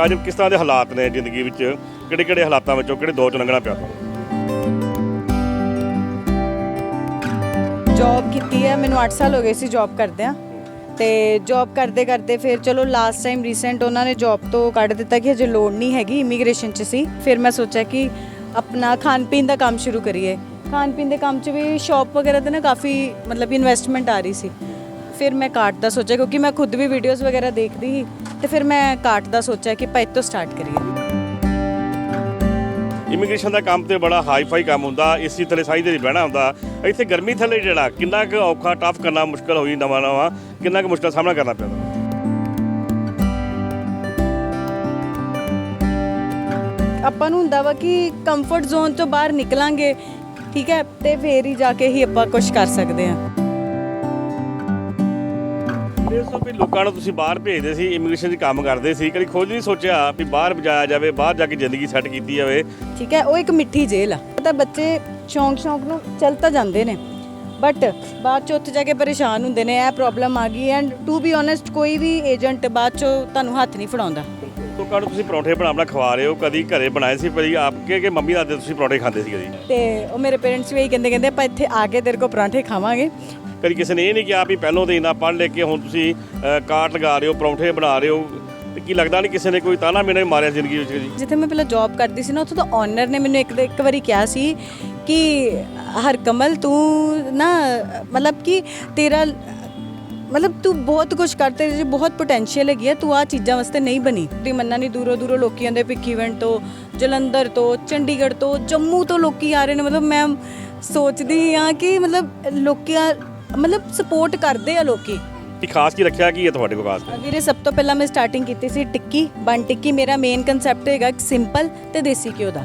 ਕਾਜਲ ਕਿਸ ਤਰ੍ਹਾਂ ਦੇ ਹਾਲਾਤ ਨੇ ਜ਼ਿੰਦਗੀ ਵਿੱਚ। ਕਿਹੜੇ ਕਿਹੜੇ ਹਾਲਾਤਾਂ ਵਿੱਚੋਂ ਕਿਹੜੇ ਦੋ ਚ ਲੰਘਣਾ ਪਿਆ ਤੁਹਾਨੂੰ? ਜੌਬ ਕੀਤੀ ਹੈ, ਮੈਨੂੰ 8 ਸਾਲ ਹੋ ਗਏ ਸੀ ਜੌਬ ਕਰਦਿਆਂ। ਤੇ ਜੌਬ ਕਰਦੇ ਕਰਦੇ ਫਿਰ ਚਲੋ ਲਾਸਟ ਟਾਈਮ ਰੀਸੈਂਟ ਉਹਨਾਂ ਨੇ ਜੌਬ ਤੋਂ ਕੱਢ ਦਿੱਤਾ ਕਿ ਹਜੇ ਲੋੜ ਨਹੀਂ ਹੈਗੀ ਇਮੀਗ੍ਰੇਸ਼ਨ 'ਚ ਸੀ। ਫਿਰ ਮੈਂ ਸੋਚਿਆ ਕਿ ਆਪਣਾ ਖਾਣ ਪੀਣ ਦਾ ਕੰਮ ਸ਼ੁਰੂ ਕਰੀਏ। ਖਾਣ ਪੀਣ ਦੇ ਕੰਮ 'ਚ ਵੀ ਸ਼ਾਪ ਵਗੈਰਾ ਤੇ ਨਾ ਕਾਫੀ ਮਤਲਬ ਇਨਵੈਸਟਮੈਂਟ ਆ ਰਹੀ ਸੀ। ਫਿਰ ਮੈਂ ਕਾਰਟ ਦਾ ਸੋਚਿਆ ਕਿਉਂਕਿ ਮੈਂ ਖੁਦ ਵੀ ਵੀਡੀਓਜ਼ ਵਗੈਰਾ ਦੇਖਦੀ ਸੀ। ਤੇ ਫਿਰ ਮੈਂ ਕਾਰਟ ਦਾ ਸੋਚਿਆ ਕਿ ਆਪਾਂ ਇੱਥੋਂ ਸਟਾਰਟ ਕਰੀਏ। ਇਮੀਗ੍ਰੇਸ਼ਨ ਦਾ ਕੰਮ ਤੇ ਬੜਾ ਹਾਈ ਫਾਈ ਕੰਮ ਹੁੰਦਾ ਏਸੀ ਥੱਲੇ ਸਾਈ ਦੇ ਬਹਿਣਾ ਹੁੰਦਾ। ਇੱਥੇ ਗਰਮੀ ਥੱਲੇ ਜਿਹੜਾ ਕਿੰਨਾ ਕੁ ਔਖਾ ਟਫ ਕਰਨਾ ਮੁਸ਼ਕਲ ਹੋਈ ਨਵਾਂ ਨਵਾਂ ਕਿੰਨਾ ਕੁ ਮੁਸ਼ਕਲ ਸਾਹਮਣਾ ਕਰਨਾ ਪਿਆ? ਆਪਾਂ ਨੂੰ ਹੁੰਦਾ ਵਾ ਕਿ ਕੰਫਰਟ ਜ਼ੋਨ ਤੋਂ ਬਾਹਰ ਨਿਕਲਾਂਗੇ ਠੀਕ ਹੈ ਤੇ ਫੇਰ ਹੀ ਜਾ ਕੇ ਹੀ ਆਪਾਂ ਕੁਝ ਕਰ ਸਕਦੇ ਹਾਂ। ਇਹ ਸਭ ਵੀ ਲੋਕਾਂ ਨੂੰ ਤੁਸੀਂ ਬਾਹਰ ਭੇਜਦੇ ਸੀ ਇਮੀਗ੍ਰੇਸ਼ਨ 'ਚ ਕੰਮ ਕਰਦੇ ਸੀ ਕਦੀ ਖੁਦ ਨਹੀਂ ਸੋਚਿਆ ਵੀ ਬਾਹਰ ਜਾਇਆ ਜਾਵੇ ਬਾਹਰ ਜਾ ਕੇ ਜ਼ਿੰਦਗੀ ਸੈੱਟ ਕੀਤੀ ਜਾਵੇ। ਠੀਕ ਹੈ ਉਹ ਇੱਕ ਮਿੱਠੀ ਜੇਲ੍ਹ ਆ। ਤਾਂ ਬੱਚੇ ਸ਼ੌਂਕ ਸ਼ੌਂਕ ਨੂੰ ਚੱਲ ਤਾਂ ਜਾਂਦੇ ਨੇ। ਬਟ ਬਾਅਦ ਚ ਉੱਥੇ ਜਾ ਕੇ ਪਰੇਸ਼ਾਨ ਹੁੰਦੇ ਨੇ ਇਹ ਪ੍ਰੋਬਲਮ ਆ ਗਈ। ਐਂਡ ਟੂ ਬੀ ਓਨੈਸਟ ਕੋਈ ਵੀ ਏਜੰਟ ਬਾਅਦ ਚ ਤੁਹਾਨੂੰ ਹੱਥ ਨਹੀਂ ਫੜਾਉਂਦਾ। ਲੋਕਾਂ ਨੂੰ ਤੁਸੀਂ ਪਰੌਂਠੇ ਬਣਾ ਬਣਾ ਖਵਾ ਰਹੇ ਹੋ ਕਦੀ ਘਰੇ ਬਣਾਏ ਸੀ ਕਦੀ ਆਪ ਕੇ ਕਿ ਮੰਮੀ ਦਾਦੇ ਤੁਸੀਂ ਪਰੌਂਠੇ ਖਾਂਦੇ ਸੀ ਕਦੀ? ਤੇ ਉਹ ਮੇਰੇ ਪੇਰੈਂਟਸ ਵੀ ਇਹੀ ਕਹਿੰਦੇ ਕਹਿੰਦੇ ਆਪਾਂ ਇੱਥੇ ਆ ਕੇ ਤੇਰੇ ਕੋਲ ਪਰਾਂਠੇ ਖਾਵਾਂਗੇ। ਕਦੀ ਕਿਸੇ ਨੇ ਇਹ ਨਹੀਂ ਕਿਹਾ ਵੀ ਪਹਿਲੋਂ ਤੇ ਇੰਨਾ ਪੜ੍ਹ ਲੈ ਕੇ ਹੁਣ ਤੁਸੀਂ ਕਾਟ ਲਗਾ ਰਹੇ ਹੋ, ਪਰੌਂਠੇ ਬਣਾ ਰਹੇ ਹੋ, ਤੇ ਕੀ ਲੱਗਦਾ ਨਹੀਂ ਕਿਸੇ ਨੇ ਕੋਈ ਤਾਨਾ ਮੇਨੇ ਮਾਰਿਆ ਜ਼ਿੰਦਗੀ ਵਿੱਚ ਜੀ ਜਿੱਥੇ ਮੈਂ ਪਹਿਲਾਂ ਜੌਬ ਕਰਦੀ ਸੀ ਨਾ, ਉੱਥੇ ਤਾਂ ਓਨਰ ਨੇ ਮੈਨੂੰ ਇੱਕ ਇੱਕ ਵਾਰੀ ਕਿਹਾ ਸੀ ਕਿ ਹਰਕਮਲ ਤੂੰ ਨਾ, ਮਤਲਬ ਕਿ ਤੇਰਾ, ਮਤਲਬ ਤੂੰ ਬਹੁਤ ਕੁਝ ਕਰਤੇ ਜੇ ਬਹੁਤ ਪੋਟੈਂਸ਼ੀਅਲ ਹੈਗੀ ਆ, ਤੂੰ ਆ ਚੀਜ਼ਾਂ ਵਾਸਤੇ ਨਹੀਂ ਬਣੀ। ਤੇ ਮੰਨਾ ਨਹੀਂ ਦੂਰੋਂ ਦੂਰੋਂ ਲੋਕੀ ਆਉਂਦੇ, ਭਿੱਖੀਵਿੰਡ ਤੋਂ, ਜਲੰਧਰ ਤੋਂ, ਚੰਡੀਗੜ੍ਹ ਤੋਂ, ਜੰਮੂ ਤੋਂ ਲੋਕੀ ਆ ਰਹੇ ਨੇ। ਮਤਲਬ ਮੈਂ ਸੋਚਦੀ ਹਾਂ ਕਿ ਮਤਲਬ ਲੋਕਾਂ ਮਤਲਬ ਸਪੋਰਟ ਕਰਦੇ ਆ ਲੋਕੀ। ਕੀ ਖਾਸ ਕੀ ਰੱਖਿਆ ਕੀ ਹੈ ਤੁਹਾਡੇ ਕੋਲ ਖਾਸ? ਵੀਰੇ ਸਭ ਤੋਂ ਪਹਿਲਾਂ ਮੈਂ ਸਟਾਰਟਿੰਗ ਕੀਤੀ ਸੀ ਟਿੱਕੀ ਬਨ ਟਿੱਕੀ। ਮੇਰਾ ਮੇਨ ਕਨਸੈਪਟ ਹੈਗਾ ਸਿੰਪਲ ਤੇ ਦੇਸੀ ਘਿਓ ਦਾ।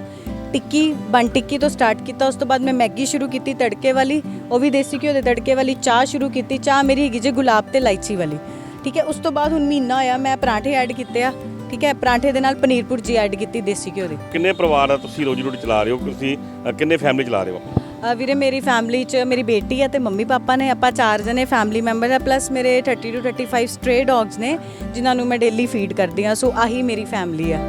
ਟਿੱਕੀ ਬਨ ਟਿੱਕੀ ਤੋਂ ਸਟਾਰਟ ਕੀਤਾ ਉਸ ਤੋਂ ਬਾਅਦ ਮੈਂ ਮੈਗੀ ਸ਼ੁਰੂ ਕੀਤੀ ਤੜਕੇ ਵਾਲੀ ਉਹ ਵੀ ਦੇਸੀ ਘਿਓ ਦੇ ਤੜਕੇ ਵਾਲੀ ਚਾਹ ਸ਼ੁਰੂ ਕੀਤੀ ਚਾਹ ਮੇਰੀ ਹੈਗੀ ਜੇ ਗੁਲਾਬ ਤੇ ਇਲਾਇਚੀ ਵਾਲੀ। ਠੀਕ ਹੈ ਉਸ ਤੋਂ ਬਾਅਦ ਹੁਣ ਮਹੀਨਾ ਹੋਇਆ ਮੈਂ ਪਰਾਂਠੇ ਐਡ ਕੀਤੇ ਆ। ਠੀਕ ਹੈ ਪਰਾਂਠੇ ਦੇ ਨਾਲ ਪਨੀਰ ਭੁਰਜੀ ਐਡ ਕੀਤੀ ਦੇਸੀ ਘਿਓ ਦੀ। ਕਿੰਨੇ ਪਰਿਵਾਰ ਆ ਤੁਸੀਂ ਰੋਜੀ ਰੋਟੀ ਚਲਾ ਰਹੇ ਹੋ ਤੁਸੀਂ ਅ, ਕਿੰਨੇ ਫੈਮਿਲੀ ਚਲਾ ਰਹੇ ਹੋ? ਵੀਰੇ, ਮੇਰੀ ਫੈਮਿਲੀ 'ਚ ਮੇਰੀ ਬੇਟੀ ਹੈ ਤੇ ਮੰਮੀ ਪਾਪਾ ਨੇ, ਆਪਾਂ ਚਾਰ ਜਣੇ ਫੈਮਿਲੀ ਮੈਂਬਰ ਆ ਪਲੱਸ ਮੇਰੇ 30 ਟੂ 35 ਸਟ੍ਰੇ ਡੌਗਸ ਨੇ, ਜਿਨ੍ਹਾਂ ਨੂੰ ਮੈਂ ਡੇਲੀ ਫੀਡ ਕਰਦੀ ਆ ਸੋ ਆਹੀ ਮੇਰੀ ਫੈਮਿਲੀ ਆ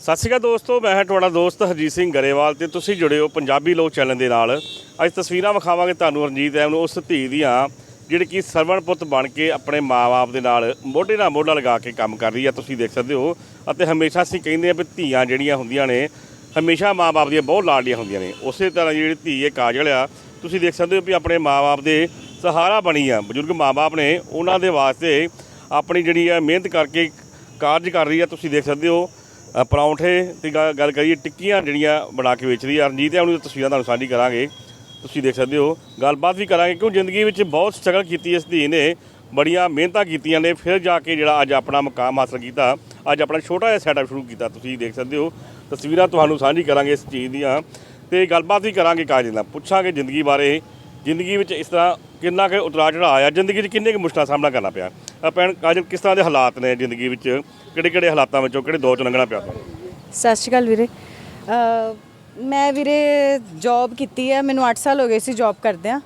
ਸਤਿ ਸ਼੍ਰੀ ਅਕਾਲ ਦੋਸਤੋ, ਮੈਂ ਹਾਂ ਤੁਹਾਡਾ ਦੋਸਤ ਹਰਜੀਤ ਸਿੰਘ ਗਰੇਵਾਲ ਤੇ ਤੁਸੀਂ ਜੁੜੇ ਹੋ ਪੰਜਾਬੀ ਲੋਕ ਚੈਨਲ ਦੇ ਨਾਲ। ਅੱਜ ਤਸਵੀਰਾਂ ਵਿਖਾਵਾਂਗੇ ਤੁਹਾਨੂੰ ਰਣਜੀਤ ਐਮ ਨੂੰ, ਉਸ ਧੀ ਦੀਆਂ ਜਿਹੜੀ ਕਿ ਸਰਵਣ ਪੁੱਤ ਬਣ ਕੇ ਆਪਣੇ ਮਾਂ-ਬਾਪ ਦੇ ਨਾਲ, ਮੋਢੇ ਨਾਲ ਮੋਢਾ ਲਗਾ ਕੇ ਕੰਮ ਕਰ ਰਹੀ ਆ, ਤੁਸੀਂ ਦੇਖ ਸਕਦੇ ਹੋ। ਅਤੇ ਹਮੇਸ਼ਾ ਅਸੀਂ ਕਹਿੰਦੇ ਆ ਵੀ ਧੀਆਂ ਜਿਹੜੀਆਂ ਹੁੰਦੀਆਂ ਨੇ, ਹਮੇਸ਼ਾ ਮਾਂ-ਬਾਪ ਦੀਆਂ ਬਹੁਤ ਲਾਡਲੀਆਂ ਹੁੰਦੀਆਂ ਨੇ। ਉਸੇ ਤਰ੍ਹਾਂ ਜਿਹੜੀ ਧੀ ਇਹ ਕਾਜਲ ਆ, ਤੁਸੀਂ ਦੇਖ ਸਕਦੇ ਹੋ ਵੀ ਆਪਣੇ ਮਾਂ-ਬਾਪ ਦੇ ਸਹਾਰਾ ਬਣੀ ਆ। ਬਜ਼ੁਰਗ ਮਾਂ-ਬਾਪ ਨੇ, ਉਹਨਾਂ ਦੇ ਵਾਸਤੇ ਆਪਣੀ ਜਿਹੜੀ ਆ ਮਿਹਨਤ ਕਰਕੇ ਕਾਰਜ ਕਰ ਰਹੀ ਆ। ਤੁਸੀਂ ਦੇਖ ਸਕਦੇ ਹੋ ਪਰੌਂਠੇ ਦੀ ਗੱਲ ਕਰੀਏ, ਟਿੱਕੀਆਂ ਜਿਹੜੀਆਂ ਬਣਾ ਕੇ ਵੇਚ ਰਹੀ ਆ। ਰਣਜੀਤ ਆ, ਉਹਨੂੰ ਤਸਵੀਰਾਂ ਤੁਹਾਨੂੰ ਸਾਂਝੀ ਕਰਾਂਗੇ। ਤੁਸੀਂ ਦੇਖ ਸਕਦੇ ਹੋ ਗੱਲਬਾਤ ਵੀ ਕਰਾਂਗੇ ਕਿਉਂ ਜ਼ਿੰਦਗੀ ਵਿੱਚ ਬਹੁਤ ਸਟਰਗਲ ਕੀਤੀ ਇਸ ਧੀ ਨੇ ਬੜੀਆਂ ਮਿਹਨਤਾਂ ਕੀਤੀਆਂ ਨੇ ਫਿਰ ਜਾ ਕੇ ਜਿਹੜਾ ਅੱਜ ਆਪਣਾ ਮੁਕਾਮ ਹਾਸਲ ਕੀਤਾ ਅੱਜ ਆਪਣਾ ਛੋਟਾ ਜਿਹਾ ਸੈਟਅਪ ਸ਼ੁਰੂ ਕੀਤਾ ਤੁਸੀਂ ਦੇਖ ਸਕਦੇ ਹੋ ਤਸਵੀਰਾਂ ਤੁਹਾਨੂੰ ਸਾਂਝੀ ਕਰਾਂਗੇ ਇਸ ਚੀਜ਼ ਦੀਆਂ ਤੇ ਗੱਲਬਾਤ ਵੀ ਕਰਾਂਗੇ ਕਾਜਲ ਨਾਲ ਪੁੱਛਾਂਗੇ ਜ਼ਿੰਦਗੀ ਬਾਰੇ ਜ਼ਿੰਦਗੀ ਵਿੱਚ ਇਸ ਤਰ੍ਹਾਂ ਕਿੰਨਾ ਕੁ ਉਤਰਾਅ ਚੜ੍ਹਾਅ ਆਇਆ ਜ਼ਿੰਦਗੀ 'ਚ ਕਿੰਨੇ ਕੁ ਮੁਸ਼ਕਲਾਂ ਦਾ ਸਾਹਮਣਾ ਕਰਨਾ ਪਿਆ ਅ, ਕਾਜਲ ਕਿਸ ਤਰ੍ਹਾਂ ਦੇ ਹਾਲਾਤ ਨੇ ਜ਼ਿੰਦਗੀ ਵਿੱਚ ਕਿਹੜੇ ਕਿਹੜੇ ਹਾਲਾਤਾਂ ਵਿੱਚੋਂ ਕਿਹੜੇ ਦੌਰ ਚ ਲੰਘਣਾ ਪਿਆ ਤੁਹਾਨੂੰ? ਸਤਿ ਸ਼੍ਰੀ ਅਕਾਲ ਵੀਰੇ। ਮੈਂ ਵੀਰੇ ਜੌਬ ਕੀਤੀ ਹੈ, ਮੈਨੂੰ 8 ਸਾਲ ਹੋ ਗਏ ਸੀ ਜੌਬ ਕਰਦਿਆਂ।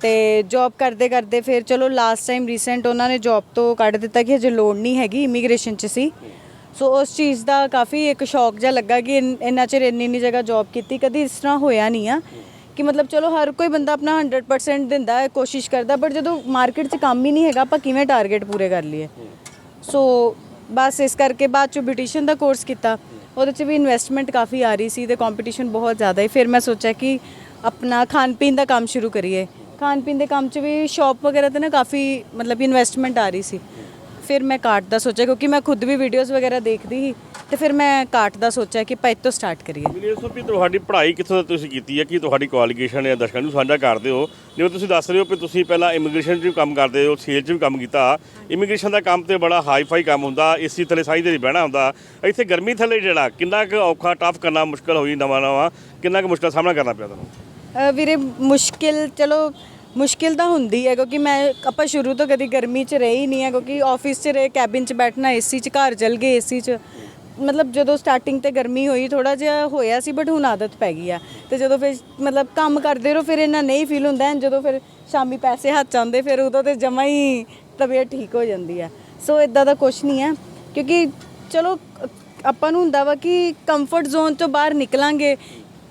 ਤੇ ਜੌਬ ਕਰਦੇ ਕਰਦੇ ਫਿਰ ਚਲੋ ਲਾਸਟ ਟਾਈਮ ਰੀਸੈਂਟ ਉਹਨਾਂ ਨੇ ਜੌਬ ਤੋਂ ਕੱਢ ਦਿੱਤਾ ਕਿ ਹਜੇ ਲੋੜ ਨਹੀਂ ਹੈਗੀ ਇਮੀਗ੍ਰੇਸ਼ਨ 'ਚ ਸੀ। ਸੋ ਉਸ ਚੀਜ਼ ਦਾ ਕਾਫੀ ਇੱਕ ਸ਼ੌਕ ਜਿਹਾ ਲੱਗਾ ਕਿ ਇਨ, ਇੰਨਾ ਚਿਰ ਇੰਨੀ ਇੰਨੀ ਜਗ੍ਹਾ ਜੌਬ ਕੀਤੀ, ਕਦੀ ਇਸ ਤਰ੍ਹਾਂ ਹੋਇਆ ਨਹੀਂ ਆ ਕਿ ਮਤਲਬ ਚਲੋ ਹਰ ਕੋਈ ਬੰਦਾ ਆਪਣਾ 100% ਦਿੰਦਾ ਹੈ, ਕੋਸ਼ਿਸ਼ ਕਰਦਾ ਬਟ ਜਦੋਂ ਮਾਰਕੀਟ 'ਚ ਕੰਮ ਹੀ ਨਹੀਂ ਹੈਗਾ, ਆਪਾਂ ਕਿਵੇਂ ਟਾਰਗੇਟ ਪੂਰੇ ਕਰ ਲਈਏ? ਸੋ ਬਸ ਇਸ ਕਰਕੇ ਬਾਅਦ ਚ ਬਿਊਟੀਸ਼ੀਅਨ ਦਾ ਕੋਰਸ ਕੀਤਾ। ਉਹਦੇ ਚ ਵੀ ਇਨਵੈਸਟਮੈਂਟ ਕਾਫੀ ਆ ਰਹੀ ਸੀ ਤੇ ਕੰਪੀਟੀਸ਼ਨ ਬਹੁਤ ਜ਼ਿਆਦਾ ਹੈ ਫਿਰ ਮੈਂ ਸੋਚਿਆ ਕਿ ਆਪਣਾ ਖਾਣ ਪੀਣ ਦਾ ਕੰਮ ਸ਼ੁਰੂ ਕਰੀਏ। ਖਾਣ ਪੀਣ ਦੇ ਕੰਮ ਚ ਵੀ ਸ਼ਾਪ ਵਗੈਰਾ ਤੇ ਨਾ ਕਾਫੀ ਮਤਲਬ ਇਨਵੈਸਟਮੈਂਟ ਆ ਰਹੀ ਸੀ। ਫਿਰ ਮੈਂ ਕਾਰਟ ਦਾ ਸੋਚਿਆ ਕਿਉਂਕਿ ਮੈਂ ਖੁਦ ਵੀ ਵੀਡੀਓਜ਼ ਵਗੈਰਾ ਦੇਖਦੀ ਸੀ ਤੇ ਫਿਰ ਮੈਂ ਕਾਰਟ ਦਾ ਸੋਚਿਆ ਕਿ ਆਪਾਂ ਇੱਥੋਂ ਸਟਾਰਟ ਕਰੀਏ। ਦੱਸੋ ਵੀ ਤੁਹਾਡੀ ਪੜ੍ਹਾਈ ਕਿੱਥੋਂ ਤੱਕ ਤੁਸੀਂ ਕੀਤੀ ਹੈ? ਕੀ ਤੁਹਾਡੀ ਕੁਆਲੀਫਿਕੇਸ਼ਨ ਹੈ ਦਰਸ਼ਕਾਂ ਨੂੰ ਸਾਂਝਾ ਕਰਦੇ ਹੋ? ਜਿਵੇਂ ਤੁਸੀਂ ਦੱਸ ਰਹੇ ਹੋ ਕਿ ਤੁਸੀਂ ਪਹਿਲਾਂ ਇਮੀਗ੍ਰੇਸ਼ਨ 'ਚ ਵੀ ਕੰਮ ਕਰਦੇ ਹੋ ਸੇਲ 'ਚ ਵੀ ਕੰਮ ਕੀਤਾ। ਇਮੀਗ੍ਰੇਸ਼ਨ ਦਾ ਕੰਮ ਤੇ ਬੜਾ ਹਾਈ ਫਾਈ ਕੰਮ ਹੁੰਦਾ ਏਸੀ ਥੱਲੇ ਸਾਰੀ ਦਿਹਾੜੀ ਬਹਿਣਾ ਹੁੰਦਾ। ਇੱਥੇ ਗਰਮੀ ਥੱਲੇ ਜਿਹੜਾ ਕਿੰਨਾ ਕੁ ਔਖਾ ਟਫ ਕਰਨਾ ਮੁਸ਼ਕਲ ਹੋਈ ਨਵਾਂ ਨਵਾਂ ਕਿੰਨਾ ਕੁ ਮੁਸ਼ਕਲ ਸਾਹਮਣਾ ਕਰਨਾ ਪਿਆ ਤੁਹਾਨੂੰ? ਵੀਰੇ ਮੁਸ਼ਕਿਲ ਚਲੋ ਮੁਸ਼ਕਿਲ ਤਾਂ ਹੁੰਦੀ ਹੈ ਕਿਉਂਕਿ ਮੈਂ, ਆਪਾਂ ਸ਼ੁਰੂ ਤੋਂ ਕਦੀ ਗਰਮੀ 'ਚ ਰਹੀ ਹੀ ਨਹੀਂ ਹੈ ਕਿਉਂਕਿ ਆਫਿਸ 'ਚ ਰਹੇ ਕੈਬਿਨ 'ਚ ਬੈਠਣਾ ਏਸੀ 'ਚ, ਘਰ ਚਲ ਗਏ ਏਸੀ 'ਚ। ਮਤਲਬ ਜਦੋਂ ਸਟਾਰਟਿੰਗ ਤੇ ਗਰਮੀ ਹੋਈ ਥੋੜਾ ਜਿਹਾ ਹੋਇਆ ਸੀ ਬਟ ਹੁਣ ਆਦਤ ਪੈ ਗਈ ਆ। ਤੇ ਜਦੋਂ ਫਿਰ ਮਤਲਬ ਕੰਮ ਕਰਦੇ ਰਹੋ, ਫਿਰ ਇੰਨਾ ਨਹੀਂ ਫੀਲ ਹੁੰਦਾ ਐਂ ਜਦੋਂ ਫਿਰ ਸ਼ਾਮੀ ਪੈਸੇ ਹੱਥ 'ਚ ਆਉਂਦੇ, ਫਿਰ ਉਦੋਂ ਤੇ ਜਮਾ ਹੀ ਤਬੀਅਤ ਠੀਕ ਹੋ ਜਾਂਦੀ ਹੈ ਸੋ ਇਦਾਂ ਦਾ ਕੁਝ ਨਹੀਂ ਹੈ ਕਿਉਂਕਿ ਚਲੋ, ਆਪਾਂ ਨੂੰ ਹੁੰਦਾ ਵਾ ਕਿ ਕੰਫਰਟ ਜ਼ੋਨ ਤੋਂ ਬਾਹਰ ਨਿਕਲਾਂਗੇ,